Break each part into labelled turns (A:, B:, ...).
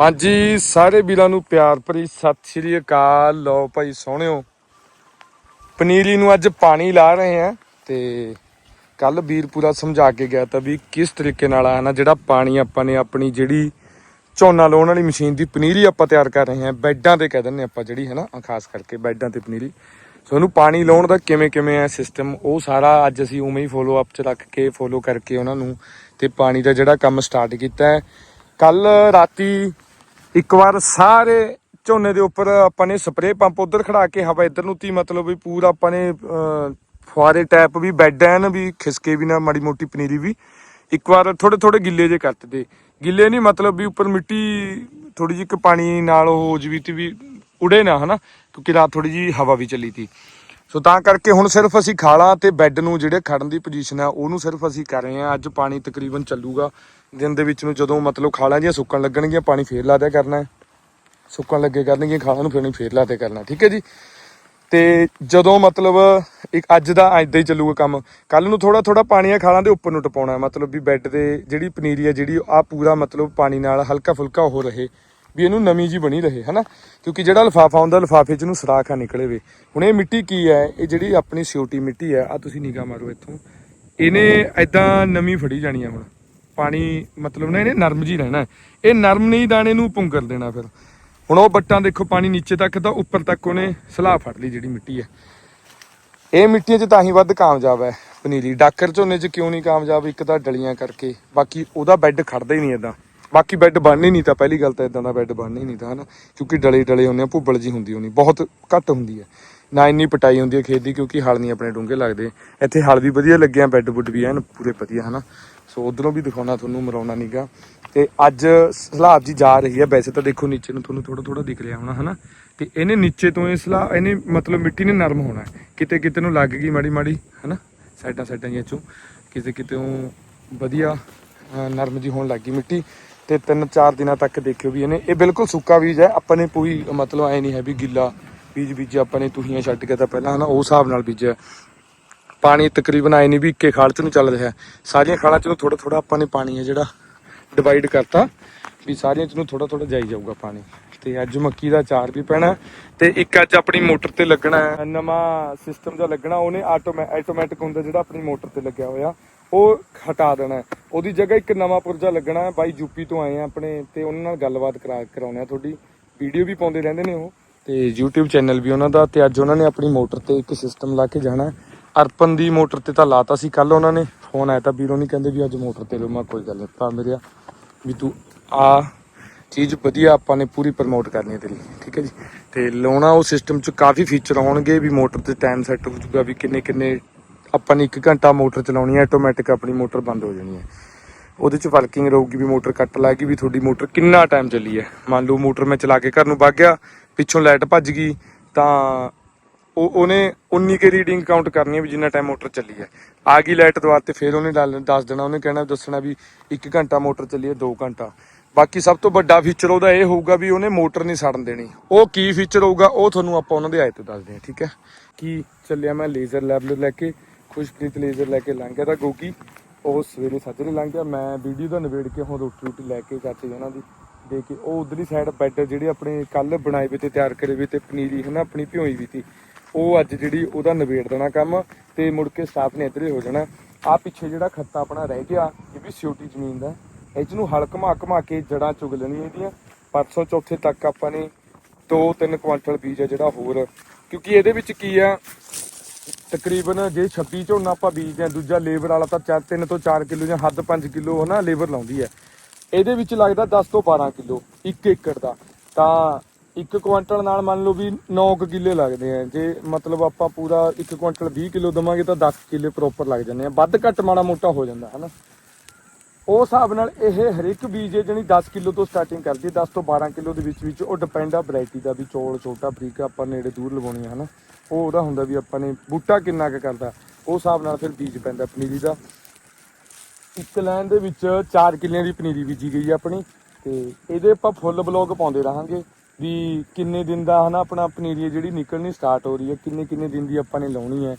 A: ਹਾਂਜੀ, ਸਾਰੇ ਵੀਰਾਂ ਨੂੰ ਪਿਆਰ ਭਰੀ ਸਤਿ ਸ਼੍ਰੀ ਅਕਾਲ। ਲਓ ਭਾਈ ਸੋਹਣਿਓ, ਪਨੀਰੀ ਨੂੰ ਅੱਜ ਪਾਣੀ ਲਾ ਰਹੇ ਆ ਤੇ ਕੱਲ ਵੀਰ ਪੂਰਾ ਸਮਝਾ ਕੇ ਗਿਆ ਤਾਂ ਵੀ ਕਿਸ ਤਰੀਕੇ ਨਾਲ ਆ ਨਾ, ਜਿਹੜਾ ਪਾਣੀ ਆਪਾਂ ਨੇ ਆਪਣੀ ਜਿਹੜੀ ਝੋਨਾ ਲਾਉਣ ਵਾਲੀ ਮਸ਼ੀਨ ਦੀ ਪਨੀਰੀ ਆਪਾਂ ਤਿਆਰ ਕਰ ਰਹੇ ਹਾਂ, ਬੈੱਡਾਂ ਤੇ ਕਹਿ ਦਿੰਦੇ ਆਪਾਂ ਜਿਹੜੀ ਹੈ ਨਾ ਖਾਸ ਕਰਕੇ ਬੈੱਡਾਂ ਤੇ ਪਨੀਰੀ। ਸੋ ਉਹਨੂੰ ਪਾਣੀ ਲਾਉਣ ਦਾ ਕਿਵੇਂ ਕਿਵੇਂ ਹੈ ਸਿਸਟਮ ਉਹ ਸਾਰਾ ਅੱਜ ਅਸੀਂ ਉਵੇਂ ਹੀ ਫੋਲੋ ਅਪ ਚ ਰੱਖ ਕੇ ਫੋਲੋ ਕਰਕੇ ਉਹਨਾਂ ਨੂੰ ਤੇ ਪਾਣੀ ਦਾ ਜਿਹੜਾ ਕੰਮ ਸਟਾਰਟ ਕੀਤਾ ਹੈ। ਕੱਲ ਰਾਤੀ ਇੱਕ ਵਾਰ ਸਾਰੇ ਝੋਨੇ ਦੇ ਉੱਪਰ ਆਪਾਂ ਨੇ ਸਪਰੇਅ ਪੰਪ ਉਧਰ ਖੜਾ ਕੇ ਹਵਾ ਇੱਧਰ ਨੂੰ ਤੀ ਮਤਲਬ ਵੀ ਪੂਰਾ ਆਪਾਂ ਨੇ ਅਹ, ਫੁਆਰੇ ਟੈਪ ਵੀ ਬੈੱਡ ਐਨ ਵੀ ਖਿਸਕੇ ਵੀ ਨਾ ਮਾੜੀ ਮੋਟੀ ਪਨੀਰੀ ਵੀ। ਇੱਕ ਵਾਰ ਥੋੜੇ ਥੋੜੇ ਗਿੱਲੇ ਜੇ ਕਰਤੇ ਗਿੱਲੇ ਨਹੀਂ ਮਤਲਬ ਵੀ ਉੱਪਰ ਮਿੱਟੀ ਥੋੜੀ ਜਿਹੀ ਪਾਣੀ ਨਾਲ ਹੋ ਜਵੀ ਤੀ ਵੀ ਉੜੇ ਨਾ ਹਨਾ? ਕਿਉਂਕਿ ਰਾਤ ਥੋੜੀ ਜਿਹੀ ਹਵਾ ਵੀ ਚੱਲੀ ਤੀ। ਸੋ ਤਾਂ ਕਰਕੇ ਹੁਣ ਸਿਰਫ ਅਸੀਂ ਖਾਲਾਂ ਤੇ ਬੈੱਡ ਨੂੰ ਜਿਹੜੇ ਖੜਨ ਦੀ ਪੋਜੀਸ਼ਨ ਆ, ਉਹਨੂੰ ਸਿਰਫ ਅਸੀਂ ਕਰ ਰਹੇ ਹਾਂ। ਅੱਜ ਪਾਣੀ ਤਕਰੀਬਨ ਚੱਲੂਗਾ। ਦਿਨ ਦੇ ਵਿੱਚ ਨੂੰ ਜਦੋਂ ਮਤਲਬ ਖਾਲਾਂ ਜੀਆਂ ਸੁੱਕਣ ਲੱਗਣਗੀਆਂ, ਪਾਣੀ ਫੇਰ ਲਾ ਦਿਆ ਕਰਨਾ ਸੁੱਕਣ ਲੱਗੇ ਕਰਨਗੀਆਂ, ਖਾਲਾਂ ਨੂੰ ਫੇਰ ਫੇਰ ਲਾ ਦਿਆ ਕਰਨਾ ਠੀਕ ਹੈ ਜੀ? ਤੇ ਜਦੋਂ ਮਤਲਬ ਇੱਕ ਅੱਜ ਦਾ ਅੱਜ ਹੀ ਚੱਲੂਗਾ ਕੰਮ ਕੱਲ ਨੂੰ ਥੋੜਾ ਥੋੜਾ ਪਾਣੀ ਆ ਖਾਲਾਂ ਦੇ ਉੱਪਰ ਨੂੰ ਟਪਾਉਣਾ ਮਤਲਬ ਵੀ ਬੈੱਡ ਦੇ ਜਿਹੜੀ ਪਨੀਰੀ ਹੈ ਜਿਹੜੀ ਆ ਪੂਰਾ ਮਤਲਬ ਪਾਣੀ ਨਾਲ ਹਲਕਾ ਫੁਲਕਾ ਹੋ ਰਹੇ। ਵੀ ਇਹਨੂੰ ਨਮੀ ਜੀ ਬਣੀ ਰਹੇ, ਹਨਾ? ਕਿਉਂਕਿ ਜਿਹੜਾ ਲਫਾਫਾ ਹੁੰਦਾ, ਲਫਾਫੇ 'ਚ ਨੂੰ ਸਰਾਖਾ ਨਿਕਲੇ ਵੇ। ਹੁਣ ਇਹ ਮਿੱਟੀ ਕੀ ਹੈ? ਇਹ ਜਿਹੜੀ ਆਪਣੀ ਸਿਓਟੀ ਮਿੱਟੀ ਹੈ ਆ ਤੁਸੀਂ ਨਿਗਾਹ ਮਾਰੋ ਇੱਥੋਂ। ਇਹਨੇ ਐਦਾਂ ਨਮੀ ਫੜੀ ਜਾਣੀ ਹੈ ਹੁਣ। ਪਾਣੀ, ਮਤਲਬ ਨਾ ਇਹਨੇ ਨਰਮ ਜੀ ਰਹਿਣਾ ਇਹ ਨਰਮ ਨਹੀਂ ਦਾਣੇ ਨੂੰ ਪੁੰਗਰ ਦੇਣਾ ਫਿਰ। ਹੁਣ ਉਹ ਬੱਟਾਂ ਦੇਖੋ, ਪਾਣੀ ਨੀਚੇ ਤੱਕ ਤਾਂ ਉੱਪਰ ਤੱਕ ਉਹਨੇ ਸਲਾਹ ਫੜ ਲਈ ਜਿਹੜੀ ਮਿੱਟੀ ਹੈ। ਇਹ ਮਿੱਟੀਆਂ 'ਚ ਤਾਂ ਹੀ ਵੱਧ ਕਾਮਯਾਬ ਹੈ ਪਨੀਰੀ। ਡਾਕਰ ਝੋਨੇ 'ਚ ਕਿਉਂ ਨਹੀਂ ਕਾਮਯਾਬ? ਇੱਕ ਤਾਂ ਡਲੀਆਂ ਕਰਕੇ। ਬਾਕੀ ਉਹਦਾ ਬੈੱਡ ਖੜਦਾ ਹੀ ਨਹੀਂ ਇਦਾਂ ਬਾਕੀ ਬੈੱਡ ਬਣਨੇ ਹੀ ਨਹੀਂ ਤਾਂ ਪਹਿਲੀ ਗੱਲ ਤਾਂ ਇਦਾਂ ਦਾ ਬੈੱਡ ਬਣਨਾ ਹੀ ਨਹੀਂ ਤਾਂ, ਹਨਾ? ਕਿਉਂਕਿ ਡਲੇ ਡਲੇ ਹੁੰਦੇ ਆ, ਭੁੱਬਲ ਜੀ ਹੁੰਦੀ ਹੋਣੀ, ਬਹੁਤ ਘੱਟ ਹੁੰਦੀ ਹੈ। ਨਾ ਇੰਨੀ ਪਟਾਈ ਹੁੰਦੀ ਹੈ ਖੇਤ ਦੀ, ਕਿਉਂਕਿ ਹਲ ਨਹੀਂ ਆਪਣੇ ਡੂੰਘੇ ਲੱਗਦੇ। ਇੱਥੇ ਹਲ ਵੀ ਵਧੀਆ ਲੱਗਿਆ ਬੈੱਡ ਬੁੱਡ ਵੀ ਐਨ ਪੂਰੇ ਵਧੀਆ, ਹਨਾ? ਸੋ ਉਧਰੋਂ ਵੀ ਦਿਖਾਉਣਾ ਤੁਹਾਨੂੰ, ਮਰਾਉਣਾ ਨੀਗਾ ਤੇ ਅੱਜ ਸਲਾਬ ਜੀ ਜਾ ਰਹੀ ਹੈ, ਵੈਸੇ ਤਾਂ ਦੇਖੋ ਨੀਚੇ ਨੂੰ ਤੁਹਾਨੂੰ ਥੋੜਾ ਥੋੜਾ ਦਿਖ ਰਿਹਾ ਹੋਣਾ, ਹਨਾ? ਤੇ ਇਹਨੇ ਨੀਚੇ ਤੋਂ ਇਹ ਸਲਾਬ ਇਹਨੇ ਮਤਲਬ ਮਿੱਟੀ ਨੇ ਨਰਮ ਹੋਣਾ ਕਿਤੇ ਕਿਤੇ ਨੂੰ ਲੱਗ ਗਈ ਮਾੜੀ ਮਾੜੀ, ਹਨਾ? ਸਾਈਡਾਂ ਸਾਈਡਾਂ ਜਿਹੀਆਂ ਚੋਂ। ਕਿਤੇ ਕਿਤੇ ਉਹ ਵਧੀਆ ਨਰਮ ਜੀ ਹੋਣ ਲੱਗ ਗਈ ਮਿੱਟੀ। ਤੇ ਤਿੰਨ ਚਾਰ ਦਿਨਾਂ ਤੱਕ ਦੇਖਿਓ ਵੀ ਇਹਨੇ, ਇਹ ਬਿਲਕੁਲ ਸੁੱਕਾ ਬੀਜ ਹੈ। ਆਪਾਂ ਨੇ ਕੋਈ ਮਤਲਬ ਐ ਨਹੀਂ ਹੈ ਵੀ ਗਿੱਲਾ ਬੀਜ ਬੀਜ ਆਪਾਂ ਨੇ ਤੁਹੀਆਂ ਛੱਡ ਕੇ ਤਾਂ ਪਹਿਲਾਂ ਹਨਾ ਉਹ ਹਿਸਾਬ ਨਾਲ ਬੀਜਿਆ। ਪਾਣੀ ਤਕਰੀਬਨ ਆਏ ਨਹੀਂ ਵੀ ਇੱਕੇ ਖਾਲ ਚ ਨੂੰ ਚੱਲ ਰਿਹਾ। ਸਾਰੀਆਂ ਖਾਲਾਂ ਚ ਨੂੰ ਥੋੜਾ ਥੋੜਾ ਆਪਾਂ ਨੇ ਪਾਣੀ ਹੈ ਜਿਹੜਾ ਡਿਵਾਈਡ ਕਰਤਾ ਵੀ ਸਾਰੀਆਂ ਚ ਨੂੰ ਥੋੜਾ ਥੋੜਾ ਜਾਈ ਜਾਊਗਾ ਪਾਣੀ। ਤੇ ਅੱਜ ਮੱਕੀ ਦਾ ਚਾਰ ਵੀ ਪੈਣਾ ਤੇ ਇੱਕ ਅੱਜ ਆਪਣੀ ਮੋਟਰ ਤੇ ਲੱਗਣਾ ਨਵਾਂ ਸਿਸਟਮ ਦਾ ਲੱਗਣਾ, ਉਹਨੇ ਆਟੋਮੈਟਿਕ ਹੁੰਦਾ ਜਿਹੜਾ ਆਪਣੀ ਮੋਟਰ ਤੇ ਲੱਗਿਆ ਹੋਇਆ। ਉਹ ਹਟਾ ਦੇਣਾ ਉਹਦੀ ਜਗ੍ਹਾ ਇੱਕ ਨਵਾਂ ਪੁਰਜਾ ਲੱਗਣਾ ਹੈ। ਬਾਈ ਯੂਪੀ ਤੋਂ ਆਏ ਆ ਆਪਣੇ ਤੇ ਉਹਨਾਂ ਨਾਲ ਗੱਲਬਾਤ ਕਰਾ ਕਰਾਉਣੇ ਆ। ਤੁਹਾਡੀ ਵੀਡੀਓ ਵੀ ਪਾਉਂਦੇ ਰਹਿੰਦੇ ਨੇ ਉਹ। ਤੇ YouTube ਚੈਨਲ ਵੀ ਉਹਨਾਂ ਦਾ। ਤੇ ਅੱਜ ਉਹਨਾਂ ਨੇ ਆਪਣੀ ਮੋਟਰ ਤੇ ਇੱਕ ਸਿਸਟਮ ਲਾ ਕੇ ਜਾਣਾ ਅਰਪਨ ਦੀ ਮੋਟਰ ਤੇ ਤਾਂ ਲਾਤਾ ਸੀ ਕੱਲ ਉਹਨਾਂ ਨੇ। ਫੋਨ ਆਇਆ ਤਾਂ ਵੀਰੋਂ ਨਹੀਂ ਕਹਿੰਦੇ ਵੀ ਅੱਜ ਮੋਟਰ ਤੇ ਲਓ। ਮੈਂ ਕੋਈ ਗੱਲ ਨਹੀਂ। ਤਾਂ ਮੇਰਿਆ ਵੀ ਤੂੰ ਆ ਚੀਜ਼ ਵਧੀਆ ਆਪਾਂ ਨੇ ਪੂਰੀ ਪ੍ਰਮੋਟ ਕਰਨੀ ਹੈ ਤੇਰੀ। ਠੀਕ ਹੈ ਜੀ। ਤੇ ਲਾਉਣਾ ਉਹ ਸਿਸਟਮ ਚ ਕਾਫੀ ਫੀਚਰ ਆਉਣਗੇ ਵੀ ਮੋਟਰ ਤੇ ਟਾਈਮ ਸੈੱਟ ਹੋ ਜਾਊਗਾ ਵੀ ਕਿੰਨੇ ਕਿੰਨੇ ਆਪਾਂ ਨੇ 1 ਘੰਟਾ ਮੋਟਰ ਚਲਾਉਣੀ ਹੈ ਆਟੋਮੈਟਿਕ ਆਪਣੀ ਮੋਟਰ ਬੰਦ ਹੋ ਜਾਣੀ ਹੈ। ਉਹਦੇ ਚ ਵਰਕਿੰਗ ਰਹੂਗੀ ਵੀ ਮੋਟਰ ਕੱਟ ਲਾਗੀ ਵੀ ਤੁਹਾਡੀ ਮੋਟਰ ਕਿੰਨਾ ਟਾਈਮ ਚੱਲੀ ਹੈ। ਮੰਨ ਲਓ ਮੋਟਰ ਮੈਂ ਚਲਾ ਕੇ ਘਰ ਨੂੰ ਵਗ ਗਿਆ, ਪਿੱਛੋਂ ਲਾਈਟ ਭੱਜ ਗਈ, ਤਾਂ ਉਹ, ਉਹਨੇ 19 ਕੇ ਰੀਡਿੰਗ ਕਾਊਂਟ ਕਰਨੀ ਹੈ ਵੀ ਜਿੰਨਾ ਟਾਈਮ ਮੋਟਰ ਚੱਲੀ ਹੈ। ਆ ਗਈ ਲਾਈਟ ਦੁਆਰ ਤੇ ਫਿਰ ਉਹਨੇ ਡਾਲ- ਦੱਸ ਦੇਣਾ, ਉਹਨੇ ਕਹਿਣਾ, ਦੱਸਣਾ ਵੀ 1 ਘੰਟਾ ਮੋਟਰ ਚੱਲੀ ਹੈ 2 ਘੰਟਾ। ਬਾਕੀ ਸਭ ਤੋਂ ਵੱਡਾ ਫੀਚਰ ਉਹਦਾ ਇਹ ਹੋਊਗਾ ਵੀ ਉਹਨੇ ਮੋਟਰ ਨਹੀਂ ਸੜਨ ਦੇਣੀ। ਉਹ ਕੀ ਫੀਚਰ ਹੋਊਗਾ, ਉਹ ਤੁਹਾਨੂੰ ਆਪਾਂ ਉਹਨਾਂ ਦੇ ਆਏ ਤੇ ਦੱਸਦੇ ਹਾਂ, ਠੀਕ ਹੈ? ਕੀ ਚੱਲਿਆ ਮੈਂ ਲੇਜ਼ਰ ਲੈਬ ਲੈ ਕੇ ਖੁਸ਼ਪ੍ਰੀਤ ਲੇਜ਼ਰ ਲੈ ਕੇ ਲੰਘ ਗਿਆ ਤਾਂ ਗੋਗੀ, ਉਹ ਸਵੇਰੇ ਸੱਜਰੇ ਲੰਘ ਗਿਆ। ਮੈਂ ਵੀਡੀਓ ਦਾ ਨਿਬੇੜ ਕੇ ਹੁਣ ਰੋਟੀ ਰੋਟੀ ਲੈ ਕੇ ਚਾਚੇ ਜੀ ਉਹਨਾਂ ਦੀ ਦੇ ਕੇ, ਉਹ ਉਧਰਲੀ ਸਾਈਡ ਬੈੱਡ ਜਿਹੜੇ ਆਪਣੇ ਕੱਲ ਬਣਾਏ ਵੇ ਤੇ ਤਿਆਰ ਕਰੇ ਵੇ ਤੇ ਪਨੀਰੀ ਹੈ ਨਾ, ਆਪਣੀ ਭਿਉਈ ਵੀ ਤੀ, ਉਹ ਅੱਜ ਜਿਹੜੀ ਉਹਦਾ ਨਿਬੇੜ ਦੇਣਾ ਕੰਮ ਤੇ ਮੁੜ ਕੇ ਸਟਾਫ ਨੇ ਇੱਧਰ ਹੋ ਜਾਣਾ। ਆ ਪਿੱਛੇ ਜਿਹੜਾ ਖੱਤਾ ਆਪਣਾ ਰਹਿ ਗਿਆ, ਇਹ ਵੀ ਸਿਓਟੀ ਜ਼ਮੀਨ ਦਾ। ਇਹ ਨੂੰ ਹਲ ਘਮਾ ਘਮਾ ਕੇ ਜੜਾਂ ਚੁਗ ਲੈਣੀਆਂ ਇਹਦੀਆਂ। ਪਰਸੋਂ ਚੌਥੇ ਤੱਕ ਆਪਾਂ ਨੇ 2-3 ਕੁਆਂਟਲ ਬੀਜ ਹੈ ਜਿਹੜਾ ਹੋਰ, ਕਿਉਂਕਿ ਇਹਦੇ ਵਿੱਚ ਕੀ ਆ ਤਕਰੀਬਨ ਜੇ 26 ਝੋਨਾ ਆਪਾਂ ਬੀਜਦੇ ਆ ਦੂਜਾ ਲੇਬਰ ਵਾਲਾ ਤਾਂ 4 3 ਤੋਂ 4 ਕਿਲੋ ਜਾਂ ਹੱਦ 5 ਕਿਲੋ ਹਨਾ ਲੇਬਰ ਲਾਉਂਦੀ ਹੈ। ਇਹਦੇ ਵਿੱਚ ਲੱਗਦਾ 10 ਤੋਂ 12 ਕਿਲੋ 1 ਏਕੜ ਦਾ। ਤਾਂ 1 ਕੁਇੰਟਲ ਨਾਲ ਮੰਨ ਲਓ ਵੀ 9 ਕਿੱਲੇ ਲੱਗਦੇ ਆ। ਜੇ ਮਤਲਬ ਆਪਾਂ ਪੂਰਾ 1 ਕੁਇੰਟਲ 20 ਕਿਲੋ ਦਵਾਂਗੇ ਤਾਂ 10 ਕਿੱਲੇ ਪ੍ਰੋਪਰ ਲੱਗ ਜਾਂਦੇ ਆ। ਵੱਧ ਘੱਟ ਮਾੜਾ ਮੋਟਾ ਹੋ ਜਾਂਦਾ, ਹਨਾ। ਉਸ ਹਿਸਾਬ ਨਾਲ ਇਹ ਹਰੇਕ ਬੀਜ ਹੈ ਜਿਹੜੀ 10 ਕਿਲੋ ਤੋਂ ਸਟਾਰਟਿੰਗ ਕਰਦੀ ਹੈ 10 ਤੋਂ 12 ਕਿਲੋ ਦੇ ਵਿੱਚ ਵਿੱਚ ਉਹ ਡਿਪੈਂਡ ਆ ਵੈਰਾਈਟੀ ਦਾ ਵੀ ਚੌਲ, ਛੋਟਾ ਬਰੀਕ ਆਪਾਂ ਨੇੜੇ ਦੂਰ ਲਗਾਉਣੀ ਹੈ ਹਨਾ। ਉਹ ਉਹਦਾ ਹੁੰਦਾ ਵੀ ਆਪਾਂ ਨੇ ਬੂਟਾ ਕਿੰਨਾ ਕੁ ਕਰਦਾ, ਉਹ ਹਿਸਾਬ ਨਾਲ ਫਿਰ ਬੀਜ ਪੈਂਦਾ ਪਨੀਰੀ ਦਾ। ਇੱਕ ਲਾਈਨ ਦੇ ਵਿੱਚ 4 ਕਿੱਲਿਆਂ ਦੀ ਪਨੀਰੀ ਬੀਜੀ ਗਈ ਹੈ ਆਪਣੀ ਤੇ ਇਹਦੇ ਆਪਾਂ ਫੁੱਲ ਬਲੌਗ ਪਾਉਂਦੇ ਰਹਾਂਗੇ ਵੀ ਕਿੰਨੇ ਦਿਨ ਦਾ ਹਨਾ ਆਪਣਾ ਪਨੀਰੀ ਹੈ ਜਿਹੜੀ ਨਿਕਲਣੀ ਸਟਾਰਟ ਹੋ ਰਹੀ ਹੈ ਕਿੰਨੇ ਕਿੰਨੇ ਦਿਨ ਦੀ ਆਪਾਂ ਨੇ ਲਾਉਣੀ ਹੈ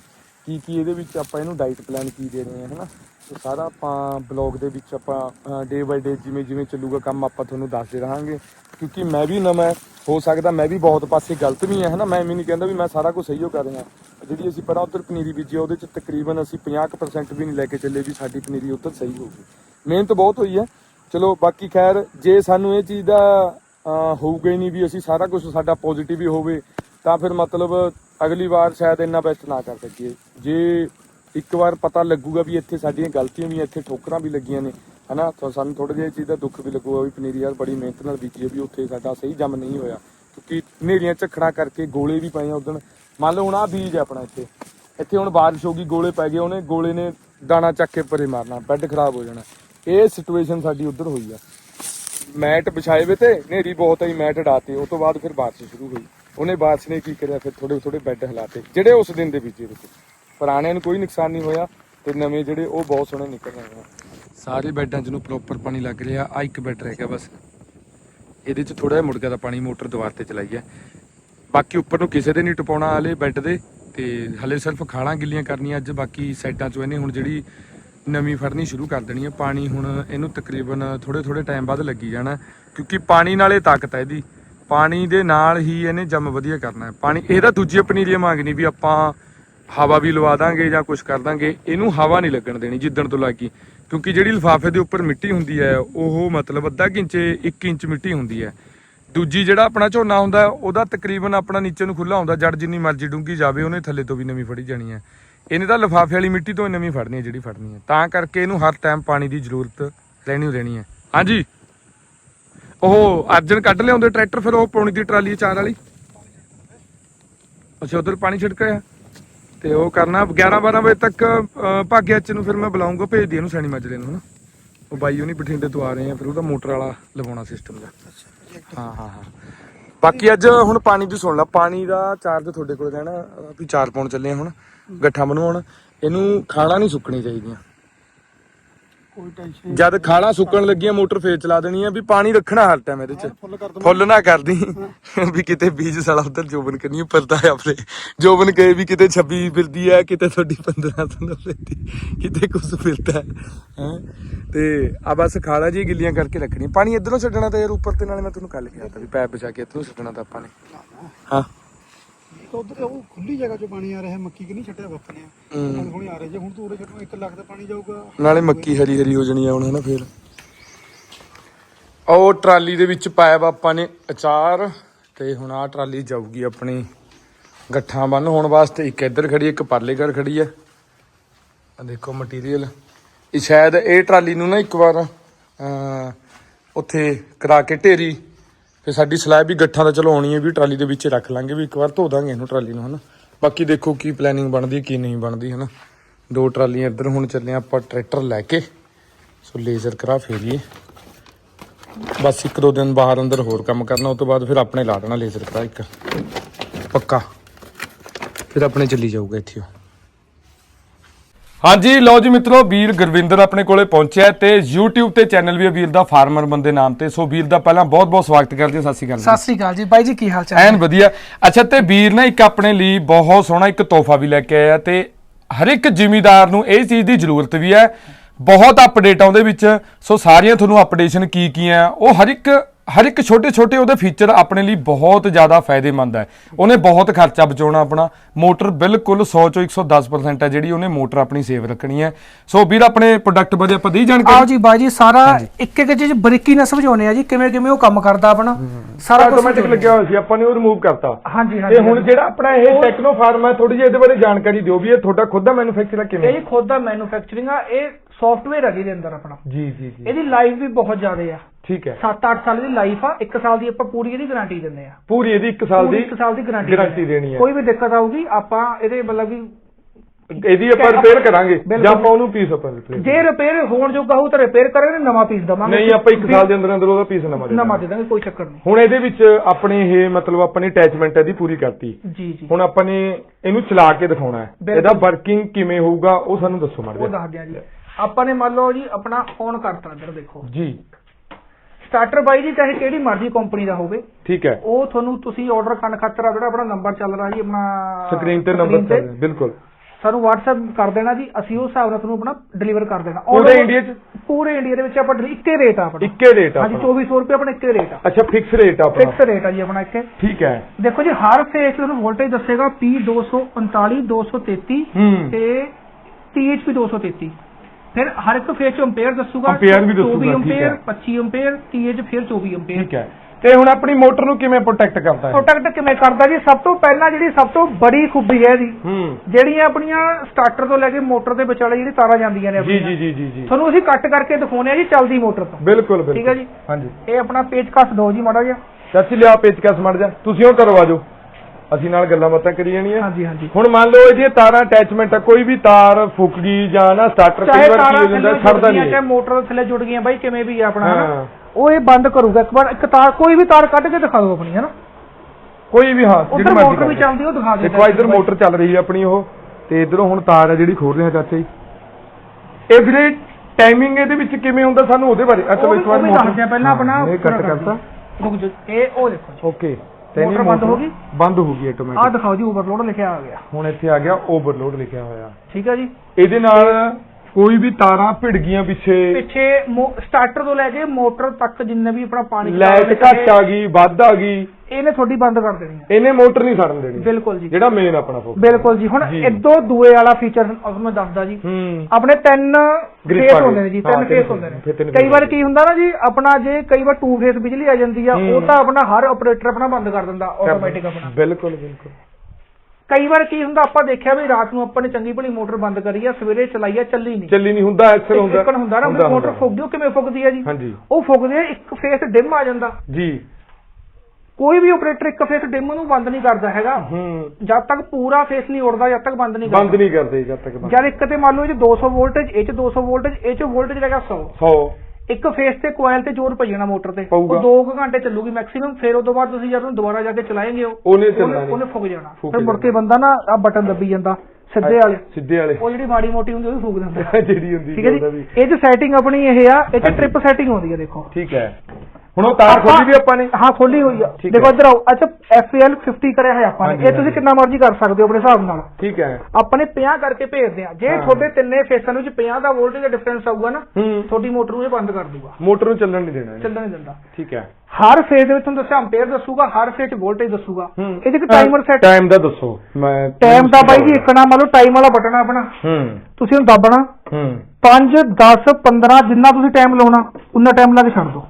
A: ਕੀ ਕੀ ਇਹਦੇ ਵਿੱਚ ਆਪਾਂ ਇਹਨੂੰ ਡਾਈਟ ਪਲਾਨ ਕੀ ਦੇ ਰਹੇ ਹਾਂ ਹਨਾ। ਉਹ ਸਾਰਾ ਆਪਾਂ ਬਲੌਗ ਦੇ ਵਿੱਚ ਆਪਾਂ ਡੇ ਬਾਈ ਡੇ ਜਿਵੇਂ ਜਿਵੇਂ ਚੱਲੂਗਾ ਕੰਮ ਆਪਾਂ ਤੁਹਾਨੂੰ ਦੱਸਦੇ ਰਹਾਂਗੇ। ਕਿਉਂਕਿ ਮੈਂ ਵੀ ਨਵਾਂ ਹੋ ਸਕਦਾ ਮੈਂ ਵੀ ਬਹੁਤ ਪਾਸੇ ਗਲਤ ਵੀ ਹਾਂ ਹਨਾ ਮੈਂ ਵੀ ਨਹੀਂ ਕਹਿੰਦਾ ਵੀ ਮੈਂ ਸਾਰਾ ਕੁਝ ਸਹੀ ਹੋ ਕਰ ਰਿਹਾ। ਜਿਹੜੀ ਅਸੀਂ ਪਹਿਲਾਂ ਉੱਧਰ ਪਨੀਰੀ ਬੀਜੀ ਉਹਦੇ ਚ ਤਕਰੀਬਨ ਅਸੀਂ 50% ਵੀ ਨਹੀਂ ਲੈ ਕੇ ਚੱਲੇ ਵੀ ਸਾਡੀ ਪਨੀਰੀ ਉੱਧਰ ਸਹੀ ਹੋਊਗੀ ਮਿਹਨਤ ਬਹੁਤ ਹੋਈ ਹੈ। ਚਲੋ, ਬਾਕੀ ਖੈਰ, ਜੇ ਸਾਨੂੰ ਇਹ ਚੀਜ਼ ਦਾ ਹੋਊਗਾ ਹੀ ਨਹੀਂ ਵੀ ਅਸੀਂ ਸਾਰਾ ਕੁਝ ਸਾਡਾ ਪੋਜ਼ਿਟਿਵ ਹੀ ਹੋਵੇ, ਤਾਂ ਫਿਰ ਮਤਲਬ ਅਗਲੀ ਵਾਰ ਸ਼ਾਇਦ ਇੰਨਾ ਬੈਸਟ ਨਾ ਕਰ ਸਕੀਏ। ਜੇ ਇੱਕ ਵਾਰ ਪਤਾ ਲੱਗੂਗਾ ਵੀ ਇੱਥੇ ਸਾਡੀਆਂ ਗਲਤੀਆਂ ਵੀ ਇੱਥੇ ਠੋਕਰਾਂ ਵੀ ਲੱਗੀਆਂ ਨੇ, ਹਨਾ? ਤਾਂ ਸਾਨੂੰ ਥੋੜਾ ਜਿਹਾ ਚੀਜ਼ ਦਾ ਦੁੱਖ ਵੀ ਲੱਗੂਗਾ ਵੀ ਪਨੀਰੀ ਯਾਰ ਬੜੀ ਮਿਹਨਤ ਨਾਲ ਬੀਜੀ ਹੈ ਵੀ ਉੱਥੇ ਸਾਡਾ ਸਹੀ ਜੰਮ ਨਹੀਂ ਹੋਇਆ। ਕਿਉਂਕਿ ਹਨੇਰੀਆਂ ਝੱਖੜਾਂ ਕਰਕੇ ਗੋਲੇ ਵੀ ਪਏ ਆ ਉਦੋਂ। ਮੰਨ ਲਓ ਹੁਣ ਆਹ ਬੀਜ ਹੈ ਆਪਣਾ ਇੱਥੇ। ਇੱਥੇ ਹੁਣ ਬਾਰਿਸ਼ ਹੋ ਗਈ, ਗੋਲੇ ਪੈ ਗਏ, ਉਹਨੇ ਗੋਲੇ ਨੇ ਦਾਣਾ ਚੱਕ ਕੇ ਪਰੇ ਮਾਰਨਾ, ਬੈੱਡ ਖਰਾਬ ਹੋ ਜਾਣਾ। ਇਹ ਸਿਚੁਏਸ਼ਨ ਸਾਡੀ ਉਧਰ ਹੋਈ ਆ। ਮੈਟ ਵਿਛਾਏ ਵੇ ਤੇ, ਹਨੇਰੀ ਬਹੁਤ ਆਈ, ਮੈਟ ਡਾਤੇ ਉਸ ਤੋਂ ਬਾਅਦ ਫਿਰ ਬਾਰਿਸ਼ ਸ਼ੁਰੂ ਹੋਈ। ਉਹਨੇ ਬਾਰਿਸ਼ ਨੇ ਕੀ ਕਰਿਆ? ਫਿਰ ਥੋੜੇ ਥੋੜੇ ਬੈੱਡ ਹਿਲਾਤੇ, ਜਿਹੜੇ ਉਸ ਦਿਨ ਦੇ ਬੀਜੇ ਵਿੱਚ ਪੁਰਾਣਿਆਂ ਨੂੰ ਕੋਈ ਨੁਕਸਾਨ ਨਹੀਂ ਹੋਇਆ ਤੇ ਨਵੇਂ ਜਿਹੜੇ ਉਹ ਬਹੁਤ ਸੋਹਣੇ ਨਿਕਲ ਰਹੇ ਆ। ਸਾਰੇ ਬੈੱਡਾਂ 'ਚ ਨੂੰ ਪ੍ਰੋਪਰ ਪਾਣੀ ਲੱਗ ਰਿਹਾ ਆ ਇੱਕ ਬੈੱਡ ਰਹਿ ਗਿਆ ਬਸ। ਇਹਦੇ 'ਚ ਥੋੜਾ ਜਿਹਾ ਮੁੜ ਗਿਆ ਦਾ ਪਾਣੀ ਮੋਟਰ ਦੁਆਰ ਤੇ ਚਲਾਈ ਹੈ। ਬਾਕੀ ਉੱਪਰ ਨੂੰ ਕਿਸੇ ਦੇ ਨਹੀਂ ਟਪਾਉਣਾ ਹਲੇ ਬੈੱਡ ਦੇ ਤੇ ਹਲੇ ਸਿਰਫ ਖਾਲਾਂ ਗਿੱਲੀਆਂ ਕਰਨੀਆਂ, ਅੱਜ ਬਾਕੀ ਸਾਈਡਾਂ 'ਚੋਂ ਇਹਨੇ ਹੁਣ ਜਿਹੜੀ ਨਵੀਂ ਫੜਨੀ ਸ਼ੁਰੂ ਕਰ ਦੇਣੀ ਹੈ। ਪਾਣੀ ਹੁਣ ਇਹਨੂੰ ਤਕਰੀਬਨ ਥੋੜੇ ਥੋੜੇ ਟਾਈਮ ਬਾਅਦ ਲੱਗੀ ਜਾਣਾ, ਕਿਉਂਕਿ ਪਾਣੀ ਨਾਲੇ ਤਾਕਤ ਹੈ ਇਹਦੀ। ਪਾਣੀ ਦੇ ਨਾਲ ਹੀ ਇਹਨੇ ਜੰਮ ਵਧੀਆ ਕਰਨਾ ਹੈ। ਪਾਣੀ, ਇਹਦਾ ਦੂਜੀ ਪਨੀਰੀਆਂ ਮੰਗਣੀ ਵੀ ਆਪਾਂ ਹਵਾ ਵੀ ਲਵਾ ਦਾਂਗੇ ਜਾਂ ਕੁਝ ਕਰ ਦਾਂਗੇ, ਇਹਨੂੰ ਹਵਾ ਨਹੀਂ ਲੱਗਣ ਦੇਣੀ ਜਿੱਦਣ ਤੋਂ ਲੱਗੀ ਕਿਉਂਕਿ ਜਿਹੜੀ ਲਿਫਾਫੇ ਦੇ ਉੱਪਰ ਮਿੱਟੀ ਹੁੰਦੀ ਹੈ, ਉਹ ਮਤਲਬ ਅੱਧਾ ਕੁ 1 ਇੰਚ ਮਿੱਟੀ ਹੁੰਦੀ ਹੈ। ਦੂਜੀ ਜਿਹੜਾ ਆਪਣਾ ਝੋਨਾ ਹੁੰਦਾ, ਉਹਦਾ ਤਕਰੀਬਨ ਆਪਣਾ ਨੀਚੇ ਨੂੰ ਖੁੱਲਾ ਹੁੰਦਾ, ਜੜ ਜਿੰਨੀ ਮਰਜ਼ੀ ਡੂੰਗੀ ਜਾਵੇ, ਉਹਨੇ ਥੱਲੇ ਤੋਂ ਵੀ ਨਵੀਂ ਫੜੀ ਜਾਣੀ ਹੈ। ਇਹਨੇ ਤਾਂ ਲਿਫਾਫੇ ਵਾਲੀ ਮਿੱਟੀ ਤੋਂ ਨਵੀਂ ਫੜਨੀ ਹੈ, ਜਿਹੜੀ ਫੜਨੀ ਹੈ। ਤਾਂ ਕਰਕੇ ਇਹਨੂੰ ਹਰ ਟਾਈਮ ਪਾਣੀ ਦੀ ਜ਼ਰੂਰਤ ਰਹਿਣੀ ਓ ਰਹਿਣੀ ਹੈ। ਹਾਂਜੀ। ਉਹ ਅਰਜਨ ਕੱਢ ਲਿਆਉਂਦੇ ਟਰੈਕਟਰ, ਫਿਰ ਉਹ ਪੌਣੀ ਦੀ ਟਰਾਲੀ ਚਾਰ ਵਾਲੀ। ਅੱਛਾ, ਉਧਰ ਪਾਣੀ ਛਿੜਕਿਆ ਤੇ ਉਹ ਕਰਨਾ 11 12 ਵਜੇ ਤੱਕ ਭਾਗਿਆ ਚ ਨੂੰ ਫਿਰ ਮੈਂ ਬੁਲਾਉਂਗਾ ਭੇਜ ਦੀ ਇਹਨੂੰ ਸੈਣੀ ਮਾਜਰੇ ਨੂੰ ਹਨਾ? ਉਹ ਬਾਈ ਉਹਨੀ ਬਠਿੰਡੇ ਤੋਂ ਆ ਰਹੇ ਆ ਫਿਰ ਉਹਦਾ ਮੋਟਰ ਵਾਲਾ ਲਵਾਉਣਾ ਸਿਸਟਮ ਦਾ। ਹਾਂ ਹਾਂ ਹਾਂ। ਬਾਕੀ ਅੱਜ ਹੁਣ ਪਾਣੀ ਦੀ ਸੁਣ ਲਾ ਪਾਣੀ ਦਾ ਚਾਰਜ ਤੁਹਾਡੇ ਕੋਲ ਰਹਿਣਾ ਅਹ, ਵੀ 4 ਪੌਣ ਚੱਲੇ ਹੁਣ ਗੱਠਾ ਬਣਾਉਣ ਇਹਨੂੰ ਖਾਣਾ ਨਹੀਂ ਸੁੱਕਣੀ ਚਾਹੀਦੀਆਂ।
B: ਕੋਈ ਟੈਨਸ਼ਨ
A: ਜਦ ਖਾਣਾ ਸੁੱਕਣ ਲੱਗੀਆਂ ਮੋਟਰ ਫੇਰ ਚਲਾ ਦੇਣੀ ਆ ਵੀ ਪਾਣੀ ਰੱਖਣਾ ਹਰ ਟਾਈਮ ਇਹਦੇ ਚ
B: ਫੁੱਲ ਕਰ ਦਵਾਂ
A: ਫੁੱਲ ਨਾ ਕਰਦੀ। ਵੀ ਕਿਤੇ ਬੀਜ ਸਾਲਾ ਉਧਰ ਜੋਬਨ ਕਰਨੀ ਫਿਰਦਾ ਹੈ ਆਪਣੇ। ਜੋਬਨ ਕਹੇ ਵੀ ਕਿਤੇ 26 ਫਿਰਦੀ ਹੈ ਕਿਤੇ ਤੁਹਾਡੀ 15 ਤੋਂ ਫਿਰਦੀ। ਕਿਤੇ ਕੁਝ ਫਿਰਦਾ ਹੈ। ਹੈਂ। ਤੇ ਆ ਬਸ ਖਾਲਾ ਜੀ ਗਿੱਲੀਆਂ ਕਰਕੇ ਰੱਖਣੀ ਪਾਣੀ ਇਧਰੋਂ ਛੱਡਣਾ ਤਾਂ ਯਾਰ ਉੱਪਰ ਤੇ ਨਾਲੇ ਮੈਂ ਤੁਹਾਨੂੰ ਕੱਲ ਕਿਹਾ ਤਾਂ ਵੀ ਪੈਪ ਵਿਛਾ ਕੇ ਇਧਰੋਂ ਛੱਡਣਾ ਤਾਂ ਆਪਾਂ ਨੇ। ਹਾਂ।
B: ਉਧਰ ਉਹ ਖੁੱਲੀ ਜਗ੍ਹਾ 'ਚ ਪਾਣੀ ਆ ਰਿਹਾ ਮੱਕੀ ਕਿ ਨਹੀਂ ਛੱਡਿਆ ਬਾਪ ਨੇ
A: ਹੂੰ।
B: ਹੁਣ ਹੁਣੇ ਆ ਰਿਹਾ ਜੇ ਹੁਣ ਤੂੰ ਉਰੇ ਛੱਡੋ 1 ਲੱਖ ਦਾ ਪਾਣੀ ਜਾਊਗਾ।
A: ਨਾਲੇ ਮੱਕੀ ਹਰੀ ਹਰੀ ਹੋ ਜਣੀ ਆ ਹੁਣ ਹਨਾ ਫੇਰ। ਉਹ ਟਰਾਲੀ ਦੇ ਵਿੱਚ ਪਾਇਆ ਵਾ ਆਪਾਂ ਨੇ ਅਚਾਰ ਤੇ ਹੁਣ ਆਹ ਟਰਾਲੀ ਜਾਊਗੀ ਆਪਣੀ ਗੱਠਾਂ ਬੰਨ ਹੋਣ ਵਾਸਤੇ। ਇੱਕ ਇੱਧਰ ਖੜੀ ਇੱਕ ਪਰਲੇ ਘਰ ਖੜੀ ਆ। ਆ ਦੇਖੋ ਮਟੀਰੀਅਲ ਇਹ ਸ਼ਾਇਦ ਇਹ ਟਰਾਲੀ ਨੂੰ ਨਾ ਇੱਕ ਵਾਰ ਉੱਥੇ ਕਰਾ ਕੇ ਢੇਰੀ ਫਿਰ ਸਾਡੀ ਸਲਾਹ ਵੀ ਗੱਠਾਂ ਦਾ ਚਲੋ ਆਉਣੀ ਹੈ, ਵੀ ਟਰਾਲੀ ਦੇ ਵਿੱਚ ਰੱਖ ਲਾਂਗੇ, ਵੀ ਇੱਕ ਵਾਰ ਧੋ ਦਾਂਗੇ ਇਹਨੂੰ ਟਰਾਲੀ ਨੂੰ, ਹਨਾ? ਬਾਕੀ ਦੇਖੋ ਕੀ ਪਲੈਨਿੰਗ ਬਣਦੀ ਕੀ ਨਹੀਂ ਬਣਦੀ, ਹਨਾ? ਦੋ ਟਰਾਲੀਆਂ ਇੱਧਰ ਹੁਣ ਚੱਲੇ ਆਪਾਂ ਟਰੈਕਟਰ ਲੈ ਕੇ। ਸੋ ਲੇਜ਼ਰ ਕਰਾ ਫੇਰੀਏ। ਬਸ ਇੱਕ ਦੋ ਦਿਨ ਬਾਹਰ ਅੰਦਰ ਹੋਰ ਕੰਮ ਕਰਨਾ ਉਸ ਤੋਂ ਬਾਅਦ ਫਿਰ ਆਪਣੇ ਲਾ ਦੇਣਾ ਲੇਜ਼ਰ ਕਰਾ ਇੱਕ। ਪੱਕਾ। ਫਿਰ ਆਪਣੇ ਚੱਲੀ ਜਾਊਗਾ ਇੱਥੇ ਉਹ। ਹਾਂਜੀ ਲਓ ਜੀ ਮਿੱਤਰੋ ਵੀਰ ਗੁਰਵਿੰਦਰ ਆਪਣੇ ਕੋਲੇ ਪਹੁੰਚਿਆ ਤੇ YouTube ਤੇ ਚੈਨਲ ਵੀ ਹੈ ਵੀਰ ਦਾ ਫਾਰਮਰ ਬੰਦੇ ਨਾਮ ਤੇ। ਸੋ ਵੀਰ ਦਾ ਪਹਿਲਾਂ ਬਹੁਤ ਬਹੁਤ ਸਵਾਗਤ ਕਰਦੇ ਹਾਂ ਸਤਿ ਸ਼੍ਰੀ ਅਕਾਲ।
C: ਸਤਿ ਸ੍ਰੀ ਅਕਾਲ ਜੀ। ਬਾਈ ਜੀ ਕੀ ਹਾਲ ਚਾਲ
A: ਐਨ ਵਧੀਆ। ਅੱਛਾ ਤੇ ਵੀਰ ਨਾ ਇੱਕ ਆਪਣੇ ਲਈ ਬਹੁਤ ਸੋਹਣਾ ਇੱਕ ਤੋਹਫਾ ਵੀ ਲੈ ਕੇ ਆਇਆ ਤੇ ਹਰ ਇੱਕ ਜ਼ਿਮੀਦਾਰ ਨੂੰ ਇਹ ਚੀਜ਼ ਦੀ ਜ਼ਰੂਰਤ ਵੀ ਹੈ। ਬਹੁਤ ਅਪਡੇਟ ਆਉਂਦੇ ਵਿੱਚ। ਸੋ ਸਾਰੀਆਂ ਤੁਹਾਨੂੰ ਅਪਡੇਸ਼ਨ ਕੀ ਕੀ ਆ ਉਹ ਹਰ ਇੱਕ ਹਰ ਇੱਕ ਛੋਟੇ ਛੋਟੇ ਉਹਦੇ ਫੀਚਰ ਆਪਣੇ ਲਈ ਬਹੁਤ ਜ਼ਿਆਦਾ ਫਾਇਦੇਮੰਦ ਹੈ। ਉਹਨੇ ਬਹੁਤ ਖਰਚਾ ਬਚਾਉਣਾ ਆਪਣਾ। ਮੋਟਰ ਬਿਲਕੁਲ 100 ਚੋਂ 110% ਹੈ ਜਿਹੜੀ ਉਹਨੇ ਮੋਟਰ ਆਪਣੀ ਸੇਵ ਰੱਖਣੀ ਹੈ। ਸੋ ਵੀਰ ਆਪਣੇ ਪ੍ਰੋਡਕਟ ਬਾਰੇ ਆਪਾਂ
C: ਆਓ
A: ਜਾਣਕਾਰੀ?
C: ਜੀ ਬਾਈ ਜੀ ਸਾਰਾ ਇੱਕ ਇੱਕ ਚੀਜ਼ ਬਰੀਕੀ ਨਾਲ ਸਮਝਾਉਨੇ ਆ ਜੀ ਕਿਵੇਂ ਕਿਵੇਂ ਉਹ ਕੰਮ ਕਰਦਾ ਆਪਣਾ। ਸਾਰਾ
A: ਆਟੋਮੈਟਿਕ ਲੱਗਿਆ ਹੋਇਆ ਸੀ ਆਪਾਂ ਨੇ ਉਹ ਰਿਮੂਵ ਕਰਤਾ।
C: ਹਾਂਜੀ ਹਾਂਜੀ
A: ਤੇ ਹੁਣ ਜਿਹੜਾ ਆਪਣਾ ਇਹ ਟੈਕਨੋ ਫਾਰਮ ਹੈ ਥੋੜੀ ਜਿਹੀ ਇਹਦੇ ਬਾਰੇ ਜਾਣਕਾਰੀ ਦਿਓ ਵੀ ਇਹ ਤੁਹਾਡਾ ਖੁਦ ਦਾ ਮੈਨੂਫੈਕਚਰ ਕਿਵੇਂ?
C: ਇਹ ਖੁਦ ਦਾ ਮੈਨੂਫੈਕਚਰਿੰਗ ਆ ਇਹ ਸੌਫਟਵੇਅਰ ਹੈ ਜੀ ਦੇ ਅੰਦਰ ਆਪਣਾ।
A: ਜੀ ਜੀ ਜੀ।
C: ਇਹਦੀ ਲਾਈਫ ਵੀ ਬਹੁਤ ਜ਼ਿਆਦਾ ਆ।
A: ਠੀਕ ਹੈ।
C: 7-8 ਸਾਲ ਦੀ ਲਾਈਫ ਆ 1 ਸਾਲ ਦੀ ਆਪਾਂ ਪੂਰੀ ਇਹਦੀ ਗਾਰੰਟੀ ਦਿੰਦੇ ਆ।
A: ਪੂਰੀ ਇਹਦੀ 1 ਸਾਲ ਦੀ
C: 1 ਸਾਲ ਦੀ ਗਾਰੰਟੀ
A: ਦੇਣੀ ਹੈ।
C: ਕੋਈ ਵੀ ਦਿੱਕਤ ਆਊਗੀ ਆਪਾਂ ਇਹਦੇ ਮਤਲਬ ਵੀ
A: ਇਹਦੀ ਆਪਾਂ ਰਿਪੇਅਰ ਕਰਾਂਗੇ। ਜਾਂ ਆਪਾਂ ਉਹਨੂੰ ਪੀਸ ਆਪਾਂ repair
C: ਜੇ ਰਿਪੇਅਰ ਹੋਣ ਜੋਗਾ ਹੋਊ ਤਾਂ ਰਿਪੇਅਰ ਕਰਾਂਗੇ ਨਵਾਂ ਪੀਸ ਦਵਾਂਗੇ।
A: ਨਹੀਂ ਆਪਾਂ 1 ਸਾਲ ਦੇ ਅੰਦਰ ਅੰਦਰ ਉਹਦਾ ਪੀਸ ਨਵਾਂ ਦੇ
C: ਨਵਾਂ। ਦੇ ਦਾਂਗੇ ਕੋਈ ਚੱਕਰ ਨਹੀਂ।
A: ਹੁਣ ਇਹਦੇ ਵਿੱਚ ਆਪਣੀ ਇਹ ਮਤਲਬ ਆਪਣੀ ਅਟੈਚਮੈਂਟ ਇਹਦੀ ਪੂਰੀ ਕਰਤੀ।
C: ਜੀ ਜੀ।
A: ਹੁਣ ਆਪਾਂ ਨੇ ਇਹਨੂੰ ਚਲਾ ਕੇ ਦਿਖਾਉਣਾ ਹੈ। ਇਹਦਾ ਵਰਕਿੰਗ ਕਿਵੇਂ ਹੋਊਗਾ ਉਹ ਸਾਨੂੰ ਦੱਸੋ ਮੜ
C: ਉਹ ਦੱਸ ਦਿਆਂ ਜੀ। ਆਪਾਂ ਨੇ ਮੰਨ ਲਓ ਜੀ ਆਪਣਾ ਫੋਨ ਕਰਤਾ ਇੱਧਰ ਦੇਖੋ।
A: ਜੀ।
C: ਸਟਾਰਟਰ ਬਾਈ ਜੀ ਚਾਹੇ ਕਿਹੜੀ ਮਰਜ਼ੀ ਕੰਪਨੀ ਦਾ ਹੋਵੇ
A: ਠੀਕ ਹੈ।
C: ਉਹ ਤੁਹਾਨੂੰ ਤੁਸੀਂ ਆਰਡਰ ਕਰਨ ਖਾਤਰ ਆ ਜਿਹੜਾ ਆਪਣਾ ਨੰਬਰ ਚੱਲ ਰਿਹਾ ਜੀ ਆਪਣਾ
A: ਸਕਰੀਨ ਤੇ ਨੰਬਰ ਚੱਲ ਰਿਹਾ ਬਿਲਕੁਲ।
C: ਸਾਨੂੰ WhatsApp ਕਰ ਦੇਣਾ ਜੀ ਅਸੀਂ ਉਸ ਹਿਸਾਬ ਨਾਲ ਤੁਹਾਨੂੰ ਆਪਣਾ ਡਿਲੀਵਰ ਕਰ ਦੇਣਾ।
A: ਪੂਰੇ ਇੰਡੀਆ 'ਚ?
C: ਪੂਰੇ ਇੰਡੀਆ ਦੇ ਵਿੱਚ ਆਪਾਂ ਇੱਕੇ ਰੇਟ ਆ ਆਪਣਾ।
A: ਇੱਕੇ ਰੇਟ ਆ
C: ਹਾਂਜੀ
A: ਆਪਣਾ।
C: 2400 ਰੁਪਏ ਆਪਣਾ ਇੱਕੇ ਰੇਟ ਆ।
A: ਅੱਛਾ ਫਿਕਸ ਰੇਟ ਆ ਆਪਣਾ।
C: ਫਿਕਸ ਰੇਟ ਆ ਜੀ ਆਪਣਾ ਇੱਕੇ
A: ਠੀਕ ਹੈ।
C: ਦੇਖੋ ਜੀ ਹਰ ਫੇਸ ਤੁਹਾਨੂੰ ਵੋਲਟੇਜ ਦੱਸੇਗਾ P 239 233
A: ਹੂੰ।
C: ਤੇ THP 233 ਫਿਰ ਹਰ ਇੱਕ ਫੇਸ ਚ ਐਂਪੀਅਰ ਦੱਸੂਗਾ
A: Ampere ਵੀ ਦੱਸੂਗਾ,
C: 24
A: ਠੀਕ ਹੈ।
C: ਐਂਪੀਅਰ 25 ਐਂਪੀਅਰ TH ਫਿਰ 24 ਐਂਪੀਅਰ
A: ਠੀਕ ਹੈ। ਤੇ ਹੁਣ ਆਪਣੀ ਮੋਟਰ ਨੂੰ ਕਿਵੇਂ ਪ੍ਰੋਟੈਕਟ ਕਰਦਾ ਹੈ
C: ਪ੍ਰੋਟੈਕਟ ਕਿਵੇਂ ਕਰਦਾ ਜੀ? ਸਭ ਤੋਂ ਪਹਿਲਾਂ ਜਿਹੜੀ ਸਭ ਤੋਂ ਬੜੀ ਖੂਬੀ ਹੈ ਜੀ
A: ਹੂੰ।
C: ਜਿਹੜੀਆਂ ਆਪਣੀਆਂ ਸਟਾਰਟਰ ਤੋਂ ਲੈ ਕੇ ਮੋਟਰ ਦੇ ਵਿਚਾਲੇ ਜਿਹੜੀ ਤਾਰਾਂ ਜਾਂਦੀਆਂ ਨੇ
A: ਜੀ
C: ਆਪਣੀਆਂ।
A: ਜੀ ਜੀ ਜੀ। ਜੀ
C: ਤੁਹਾਨੂੰ ਅਸੀਂ ਕੱਟ ਕਰਕੇ ਦਿਖਾਉਨੇ ਆ ਜੀ ਚੱਲਦੀ ਮੋਟਰ ਤੋਂ।
A: ਬਿਲਕੁਲ ਬਿਲਕੁਲ
C: ਠੀਕ ਹੈ ਜੀ।
A: ਹਾਂਜੀ।
C: ਇਹ ਆਪਣਾ ਪੇਚਕਸ ਦੋ ਜੀ ਮਾੜਾ ਜਿਹਾ।
A: ਚਾਚੀ ਲਿਆ ਪੇਚਕਸ ਮੜ ਜਾ ਤੁਸੀਂ ਉਹ ਕਰਵਾ ਜਾਓ ਅਸੀਂ ਨਾਲ ਗੱਲਾਂ ਬਾਤਾਂ ਕਰੀ ਜਾਣੀਆਂ।
C: ਹਾਂਜੀ ਹਾਂਜੀ।
A: ਹੁਣ ਮੰਨ ਲਓ ਇਹਦੀਆਂ ਤਾਰਾਂ ਅਟੈਚਮੈਂਟ ਆ ਕੋਈ ਵੀ ਤਾਰ ਫੁੱਕ ਗਈ ਜਾਂ ਨਾ ਸਟਾਰਟਰ
C: ਚਾਹੇ
A: ਕਈ ਵਾਰ
C: ਤਾਰਾਂ
A: ਕੀ ਹੋ ਜਾਂਦਾ
C: ਥੱਲੇ
A: ਛੱਡਦਾ
C: ਗਈਆਂ,
A: ਨਹੀਂ
C: ਚਾਹੇ ਮੋਟਰ ਥੱਲੇ ਜੁੜ ਗਈਆਂ ਬਾਈ ਕਿਵੇਂ ਵੀ ਆ ਆਪਣਾ
A: ਹਾਂ।
C: ਉਹ ਇਹ ਬੰਦ ਕਰੂਗਾ। ਇੱਕ ਵਾਰ ਇੱਕ ਤਾਰ ਕੋਈ ਵੀ ਤਾਰ ਕੱਢ ਕੇ ਦਿਖਾ ਦਿਓ ਆਪਣੀ ਹਨਾ?
A: ਕੋਈ ਵੀ ਹਾਂ
C: ਉੱਧਰ ਮੋਟਰ ਵੀ ਚੱਲਦੀ ਉਹ ਦਿਖਾ ਦਿਓ
A: ਦੇਖੋ ਇੱਧਰ ਮੋਟਰ ਚੱਲ ਰਹੀ ਹੈ ਆਪਣੀ ਉਹ ਤੇ ਇਧਰੋਂ ਹੁਣ ਤਾਰ ਹੈ ਜਿਹੜੀ ਖੋਲ ਰਹੇ ਚਾਚਾ। ਜੀ ਇਹ ਵੀਰੇ ਟਾਈਮਿੰਗ ਇਹਦੇ ਵਿੱਚ ਕਿਵੇਂ ਹੁੰਦਾ ਸਾਨੂੰ ਉਹਦੇ ਬਾਰੇ ਚਲੋ ਇੱਕ ਵਾਰ
C: ਦੱਸਦੇ ਆ ਪਹਿਲਾਂ ਆਪਣਾ
A: ਇਹ ਕੱਟ ਕਰਤਾ।
C: ਰੁਕ ਜਾ ਇਹ ਉਹ ਦੇਖੋ ਜੀ।
A: ਓਕੇ
C: ਮੋਟਰ ਬੰਦ ਹੋ ਗਈ?
A: ਬੰਦ ਹੋ ਗਈ
C: ਆਹ
A: ਆਟੋਮੈਟਿਕ
C: ਦਿਖਾਓ ਜੀ ਓਵਰਲੋਡ ਲਿਖਿਆ ਆ ਗਿਆ।
A: ਹੁਣ ਇੱਥੇ ਆ ਗਿਆ ਓਵਰਲੋਡ ਲਿਖਿਆ ਹੋਇਆ।
C: ਠੀਕ ਹੈ ਜੀ।
A: ਇਹਦੇ ਨਾਲ ਕੋਈ ਵੀ ਤਾਰਾਂ ਭਿੜ ਗਈਆਂ ਪਿੱਛੇ
C: ਪਿੱਛੇ ਸਟਾਰਟਰ ਤੋਂ ਲੈ ਕੇ ਮੋਟਰ ਤੱਕ ਜਿੰਨੇ ਵੀ ਆਪਣਾ ਪਾਣੀ
A: ਲਾਈਟ ਘੱਟ ਆ ਗਈ ਵੱਧ ਆ ਗਈ।
C: ਇਹਨੇ ਤੁਹਾਡੀ ਬੰਦ ਕਰ ਦੇਣੀ ਹੈ
A: ਇਹਨੇ ਮੋਟਰ ਨਹੀਂ ਸੜਨ ਦੇਣੀ।
C: ਬਿਲਕੁਲ ਜੀ।
A: ਜਿਹੜਾ ਮੇਨ ਆਪਣਾ ਫੋਕਸ
C: ਬਿਲਕੁਲ ਜੀ। ਹੁਣ। ਇਦੋਂ ਦੂਏ ਵਾਲਾ ਫੀਚਰ ਮੈਂ ਦੱਸਦਾ ਜੀ। ਆਪਣੇ ਤਿੰਨ ਫੇਸ। ਹੁੰਦੇ ਨੇ ਜੀ ਤਿੰਨ ਫੇਸ ਹੁੰਦੇ ਨੇ। ਕਈ ਵਾਰ ਕੀ ਹੁੰਦਾ ਨਾ ਜੀ ਆਪਣਾ ਜੇ ਕਈ ਵਾਰ ਟੂ ਫੇਸ ਬਿਜਲੀ ਆ ਜਾਂਦੀ ਆ ਉਹ। ਤਾਂ ਆਪਣਾ ਹਰ ਆਪਰੇਟਰ ਆਪਣਾ ਬੰਦ ਕਰ ਦਿੰਦਾ ਆਟੋਮੈਟਿਕ ਆਪਣਾ।
A: ਬਿਲਕੁਲ ਬਿਲਕੁਲ।
C: ਕਈ ਵਾਰ ਕੀ ਹੁੰਦਾ ਆਪਾਂ ਦੇਖਿਆ ਵੀ ਰਾਤ ਨੂੰ ਆਪਾਂ ਨੇ ਚੰਗੀ ਭਲੀ ਮੋਟਰ ਬੰਦ ਕਰੀ ਆ ਸਵੇਰੇ ਚਲਾਈ ਆ ਚੱਲੀ ਨਹੀਂ।
A: ਚੱਲੀ ਨਹੀਂ ਹੁੰਦਾ ਐਕਸਲ ਹੁੰਦਾ।
C: ਇੱਕ ਹੁੰਦਾ ਨਾ ਮੋਟਰ ਫੁੱਕ ਗਈ ਉਹ ਕਿਵੇਂ ਫੁੱਕਦੀ ਆ ਜੀ? ਉਹ ਫੁੱਕਦੀ ਆ ਇੱਕ ਫੇਸ ਡਿਮ ਆ ਜਾਂਦਾ।
A: ਜੀ।
C: ਕੋਈ ਵੀ ਆਪਰੇਟਰ ਇੱਕ ਫੇਸ ਡਿਮ ਨੂੰ ਬੰਦ ਨਹੀਂ ਕਰਦਾ ਹੈਗਾ।
A: ਹੂੰ।
C: ਜਦ ਤੱਕ ਪੂਰਾ ਫੇਸ ਨਹੀਂ ਉੜਦਾ ਜਦ ਤੱਕ ਬੰਦ ਨਹੀਂ
A: ਬੰਦ
C: ਕਰਦਾ
A: ਨਹੀਂ ਕਰਦੇ ਜਦ ਤੱਕ ਬੰਦ
C: ਜਦ ਇੱਕ ਤੇ ਮੰਨ ਲਓ ਇਹ 'ਚ 200 ਵੋਲਟੇਜ ਇਹ ਚ 200 ਵੋਲਟੇਜ ਇਹ ਚ ਵੋਲਟੇਜ ਰਹੇਗਾ 100
A: 100
C: ਇੱਕ ਫੇਸ ਤੇ ਕੋਇਲ ਤੇ ਜ਼ੋਰ ਪਈ ਜਾਣਾ ਮੋਟਰ ਤੇ। ਉਹ 2 ਘੰਟੇ ਚੱਲੂਗੀ ਮੈਕਸਿਮਮ ਫਿਰ ਉਹ ਤੋਂ ਬਾਅਦ ਤੁਸੀਂ ਜਦ ਦੁਬਾਰਾ ਜਾ ਕੇ ਚਲਾਏਂਗੇ ਉਹ
A: ਉਹਨੇ ਚੱਲਣਾ।
C: ਉਹਨੇ ਫੁੱਕ ਜਾਣਾ। ਫਿਰ ਮੁੜ ਕੇ। ਬੰਦਾ ਨਾ ਆ ਬਟਨ ਦੱਬੀ ਜਾਂਦਾ ਸਿੱਧੇ ਵਾਲੇ।
A: ਸਿੱਧੇ ਵਾਲੇ।
C: ਉਹ ਜਿਹੜੀ ਮਾੜੀ ਮੋਟੀ ਹੁੰਦੀ ਉਹ ਵੀ ਫੂਕ ਦਿੰਦਾ।
A: ਜਿਹੜੀ ਹੁੰਦੀ
C: ਠੀਕ ਹੈ ਜੀ? ਇਹ ਚ ਸੈਟਿੰਗ ਆਪਣੀ ਇਹ ਆ ਇਹ ਚ। ਟ੍ਰਿਪ ਸੈਟਿੰਗ ਹੁੰਦੀ ਹੈ ਦੇਖੋ।
A: ਠੀਕ ਹੈ। ਹੁਣ ਉਹ ਤਾਰ ਖੋਲੀ ਵੀ ਆਪਾਂ ਨੇ।
C: ਹਾਂ ਖੋਲੀ ਹੋਈ ਆ।
A: ਠੀਕ
C: ਦੇਖੋ
A: ਹੈ।
C: ਇੱਧਰ ਆਓ। ਅੱਛਾ FL 50 ਕਰਿਆ ਹੈ ਆਪਾਂ ਨੇ। ਇਹ ਤੁਸੀਂ
A: ਹਾਂਜੀ।
C: ਕਿੰਨਾ ਮਰਜ਼ੀ ਕਰ ਸਕਦੇ ਹੋ ਆਪਣੇ ਹਿਸਾਬ ਨਾਲ।
A: ਠੀਕ ਹੈ।
C: ਆਪਾਂ ਨੇ 50 ਕਰਕੇ ਭੇਜਦੇ ਆ ਜੇ
A: ਹਾਂ।
C: ਤੁਹਾਡੇ ਤਿੰਨੇ ਫੇਸਾਂ ਵਿੱਚ 50 ਦਾ ਵੋਲਟੇਜ ਦਾ ਡਿਫਰੈਂਸ ਆਊਗਾ ਨਾ
A: ਹੂੰ।
C: ਤੁਹਾਡੀ ਮੋਟਰ ਨੂੰ ਇਹ ਬੰਦ ਕਰ ਦੂਗਾ
A: ਮੋਟਰ ਨੂੰ ਚੱਲਣ ਨਹੀਂ ਦੇਣਾ ਇਹਨੇ।
C: ਚੱਲਣ ਨਹੀਂ ਦਿੰਦਾ।
A: ਠੀਕ ਹੈ।
C: ਹਰ ਫੇਜ਼ ਦੇ ਵਿੱਚ ਤੁਹਾਨੂੰ ਦੱਸਿਆ ਐਂਪੀਅਰ ਦੱਸੂਗਾ ਹਰ ਫੇਜ਼ ਵੋਲਟੇਜ ਦੱਸੂਗਾ। ਇਹਦੇ ਇੱਕ ਟਾਈਮਰ ਸੈੱਟ
A: ਟਾਈਮ ਦਾ ਦੱਸੋ। ਮੈਂ
C: ਟਾਈਮ ਦਾ ਬਾਈ ਜੀ ਇੱਕ ਨਾ ਮੰਨ ਲਓ ਟਾਈਮ ਵਾਲਾ ਬਟਨ ਆ ਆਪਣਾ।
A: ਹੂੰ।
C: ਤੁਸੀਂ ਉਹਨੂੰ ਦੱਬਣਾ।
A: ਹੂੰ।
C: 5 10 15 ਜਿੰਨਾ ਤੁਸੀਂ ਟਾਈਮ ਲਾਉਣਾ ਉਨਾ ਟਾਈਮ ਲਾ ਕੇ ਛੱਡ ਦਿਓ।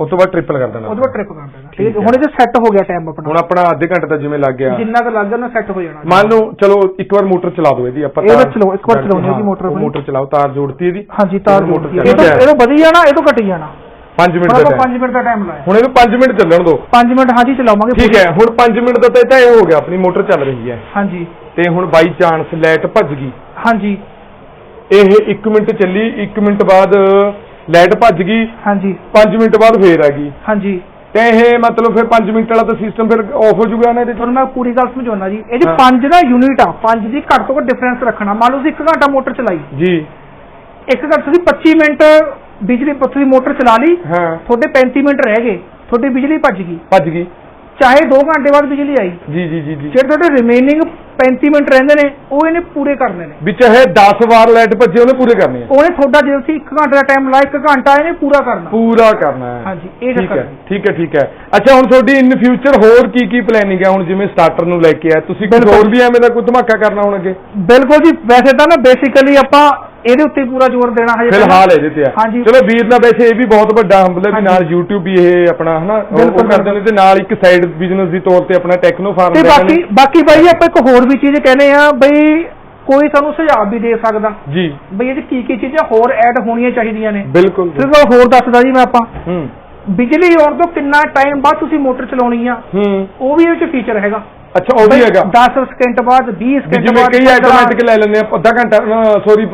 A: ਉਸ ਤੋਂ ਬਾਅਦ ਟ੍ਰਿਪਲ ਕਰ ਦੇਣਾ।
C: ਉਹਦੇ ਬਾਅਦ ਟ੍ਰਿਪ ਕਰ ਦੇਣਾ। ਠੀਕ ਹੈ। ਹੁਣ ਇਹ ਸੈੱਟ ਹੋ ਗਿਆ ਟਾਈਮ ਆਪਣਾ।
A: ਹੁਣ ਆਪਣਾ ਅੱਧੇ ਘੰਟੇ ਦਾ ਜਿਵੇਂ ਲੱਗ ਗਿਆ।
C: ਜਿੰਨਾ ਕੁ ਲੱਗ ਗਿਆ ਨਾ ਸੈੱਟ ਹੋ ਜਾਣਾ।
A: ਮੰਨ ਲਓ ਚਲੋ ਇੱਕ ਵਾਰ ਮੋਟਰ ਚਲਾ ਦਿਓ ਇਹਦੀ ਆਪਾਂ
C: ਇਹ ਵਾਰ ਚਲਾਓ, ਇੱਕ ਵਾਰ ਚਲਾਉਣੀ ਹੈ ਜੀ
A: ਹਾਂ,
C: ਮੋਟਰ ਆਪਣੀ।
A: ਮੋਟਰ ਚਲਾਓ ਤਾਰ ਜੋੜਤੀ ਇਹਦੀ।
C: ਹਾਂਜੀ ਤਾਰ
A: ਮੋਟਰ
C: ਇਹ
A: ਚੱਲ
C: ਤੋਂ
A: ਰਿਹਾ।
C: ਇਹ ਤੋਂ ਵਧੀ ਜਾਣਾ ਇਹ ਤੋਂ ਘਟੀ ਜਾਣਾ।
A: 5 ਮਿੰਟ
C: ਹੁਣ
A: ਦਾ
C: ਆਪਾਂ
A: time।
C: 5 ਮਿੰਟ ਦਾ ਟਾਈਮ ਲਾਇਆ।
A: ਹੁਣ ਇਹਨੂੰ 5 ਮਿੰਟ ਚੱਲਣ ਦਿਓ।
C: 5 ਮਿੰਟ ਹਾਂਜੀ ਚਲਾਵਾਂਗੇ
A: ਠੀਕ ਹੈ ਹੁਣ 5 ਮਿੰਟ ਦਾ ਤਾਂ ਇਹ ਤਾਂ ਇਹ ਹੋ ਗਿਆ ਆਪਣੀ ਮੋਟਰ ਚੱਲ ਰਹੀ ਹੈ।
C: ਹਾਂਜੀ।
A: ਤੇ ਹੁਣ ਬਾਈ ਚਾਂਸ ਲਾਈਟ ਭੱਜ ਗਈ।
C: ਹਾਂਜੀ।
A: ਇਹ 1 ਮਿੰਟ ਚੱਲੀ 1 ਮਿੰਟ ਬਾਅਦ ਲਾਈਟ ਭੱਜ ਗਈ।
C: ਹਾਂਜੀ।
A: 5 ਮਿੰਟ ਬਾਅਦ ਫੇਰ ਆ ਗਈ।
C: ਹਾਂਜੀ।
A: ਤੇ ਇਹ ਮਤਲਬ ਫਿਰ 5 ਮਿੰਟ ਵਾਲਾ ਤਾਂ ਸਿਸਟਮ ਫਿਰ ਆਫ ਹੋ ਜਾਊਗਾ ਨਾ ਇਹਦੇ ਚ?
C: ਤੁਹਾਨੂੰ ਮੈਂ ਪੂਰੀ ਗੱਲ ਸਮਝਾਉਣਾ ਜੀ। ਇਹ ਜੀ
A: ਹਾਂ।
C: ਪੰਜ ਦਾ ਯੂਨਿਟ ਆ। ਪੰਜ ਦੀ ਘੱਟ ਤੋਂ ਘੱਟ ਡਿਫਰੈਂਸ ਰੱਖਣਾ। ਮੰਨ ਲਓ ਤੁਸੀਂ 1 ਘੰਟਾ ਮੋਟਰ ਚਲਾਈ।
A: ਜੀ।
C: ਇੱਕ ਘੰਟਾ ਤੁਸੀਂ 25 ਮਿੰਟ ਬਿਜਲੀ ਤੁਸੀਂ ਮੋਟਰ ਚਲਾ ਲਈ।
A: ਹਾਂ।
C: ਤੁਹਾਡੇ 35 ਮਿੰਟ ਰਹਿ ਗਏ। ਤੁਹਾਡੀ ਬਿਜਲੀ ਭੱਜ ਗਈ।
A: ਭੱਜ ਗਈ।
C: ਚਾਹੇ 2 ਘੰਟੇ ਬਾਅਦ ਬਿਜਲੀ ਆਈ।
A: ਜੀ ਜੀ ਜੀ ਜੀ।
C: ਜਿਹੜੇ ਤੁਹਾਡੇ ਰਿਮੇਨਿੰਗ 35 ਮਿੰਟ ਰਹਿੰਦੇ ਨੇ ਉਹ ਇਹਨੇ ਪੂਰੇ ਕਰਨੇ ਨੇ।
A: ਵੀ ਚਾਹੇ 10 ਵਾਰ ਲਾਈਟ ਭੱਜੇ ਉਹਨੇ ਪੂਰੇ ਕਰਨੇ ਆ
C: ਉਹਨੇ ਤੁਹਾਡਾ ਜੇ ਤੁਸੀਂ 1 ਘੰਟੇ ਦਾ ਟਾਈਮ ਲਾਇਆ 1 ਘੰਟਾ ਇਹਨੇ ਪੂਰਾ ਕਰਨਾ।
A: ਪੂਰਾ ਕਰਨਾ ਹੈ।
C: ਹਾਂਜੀ, ਇਹ
A: ਠੀਕ ਹੈ
C: ਹੈ।
A: ਠੀਕ ਹੈ ਠੀਕ ਹੈ। ਅੱਛਾ ਹੁਣ ਤੁਹਾਡੀ ਇਨ ਫਿਊਚਰ ਹੋਰ ਕੀ ਕੀ ਪਲੈਨਿੰਗ ਹੈ? ਹੁਣ ਜਿਵੇਂ ਸਟਾਰਟਰ ਨੂੰ ਲੈ ਕੇ ਆ ਤੁਸੀਂ
C: ਬਿਲਕੁਲ।
A: ਹੋਰ ਵੀ ਐਵੇਂ ਦਾ ਕੋਈ ਧਮਾਕਾ ਕਰਨਾ ਹੁਣ ਅੱਗੇ
C: ਬਿਲਕੁਲ ਜੀ ਵੈਸੇ ਤਾਂ ਨਾ ਬੇਸਿਕਲੀ ਆਪਾਂ ਇਹਦੇ ਉੱਤੇ ਪੂਰਾ ਜ਼ੋਰ ਦੇਣਾ ਹਜੇ
A: ਫਿਲਹਾਲ ਇਹਦੇ ਤੇ ਆ।
C: ਹਾਂਜੀ।
A: ਚਲੋ ਵੀਰ ਦਾ ਵੈਸੇ ਇਹ ਵੀ ਬਹੁਤ ਵੱਡਾ ਹੰਬਲ ਹੈ ਵੀ। ਨਾਲ YouTube ਵੀ ਇਹ ਆਪਣਾ ਹਨਾ ਉਹ- ਉਹ
C: ਬਿਲਕੁਲ,
A: ਕਰਦੇ ਨੇ ਤੇ ਨਾਲ ਇੱਕ ਸਾਈਡ ਬਿਜ਼ਨਸ ਦੀ ਤੌਰ ਤੇ ਆਪਣਾ ਟੈਕਨੋ ਫਾਰਮ
C: ਤੇ ਬਾਕੀ ਬਾਕੀ ਬਾਈ ਆਪਾਂ ਇੱਕ ਹੋਰ ਵੀ ਚੀਜ਼ ਕਹਿੰਦੇ ਆ ਬਈ ਕੋਈ ਸਾਨੂੰ ਸੁਝਾਅ ਵੀ ਦੇ ਸਕਦਾ।
A: ਜੀ।
C: ਬਈ ਇਹ 'ਚ ਕੀ ਕੀ ਚੀਜ਼ਾਂ ਹੋਰ ਐਡ ਹੋਣੀਆਂ ਚਾਹੀਦੀਆਂ ਨੇ।
A: ਬਿਲਕੁਲ।
C: ਸਿਰਫ ਉਹ ਹੋਰ ਦੱਸਦਾ ਜੀ ਮੈਂ ਆਪਾਂ।
A: ਹੂੰ।
C: ਬਿਜਲੀ ਆਉਣ ਤੋਂ ਕਿੰਨਾ ਟਾਈਮ ਬਾਅਦ ਤੁਸੀਂ ਮੋਟਰ ਚਲਾਉਣੀ ਆ?
A: ਹੂੰ।
C: ਉਹ ਵੀ ਇਹ ਵਿੱਚ ਫੀਚਰ ਹੈਗਾ।
A: ਅੱਛਾ ਉਹ ਵੀ ਹੈਗਾ।
C: 10 ਸਕਿੰਟ ਬਾਅਦ 20
A: ਵੀ
C: ਸਕਿੰਟ
A: ਜਿਵੇਂ
C: ਬਾਅਦ
A: ਕਈ ਆਟੋਮੈਟਿਕ ਲੈ ਲੈਂਦੇ ਆ ਅੱਧਾ ਘੰਟਾ ਸੌਰੀ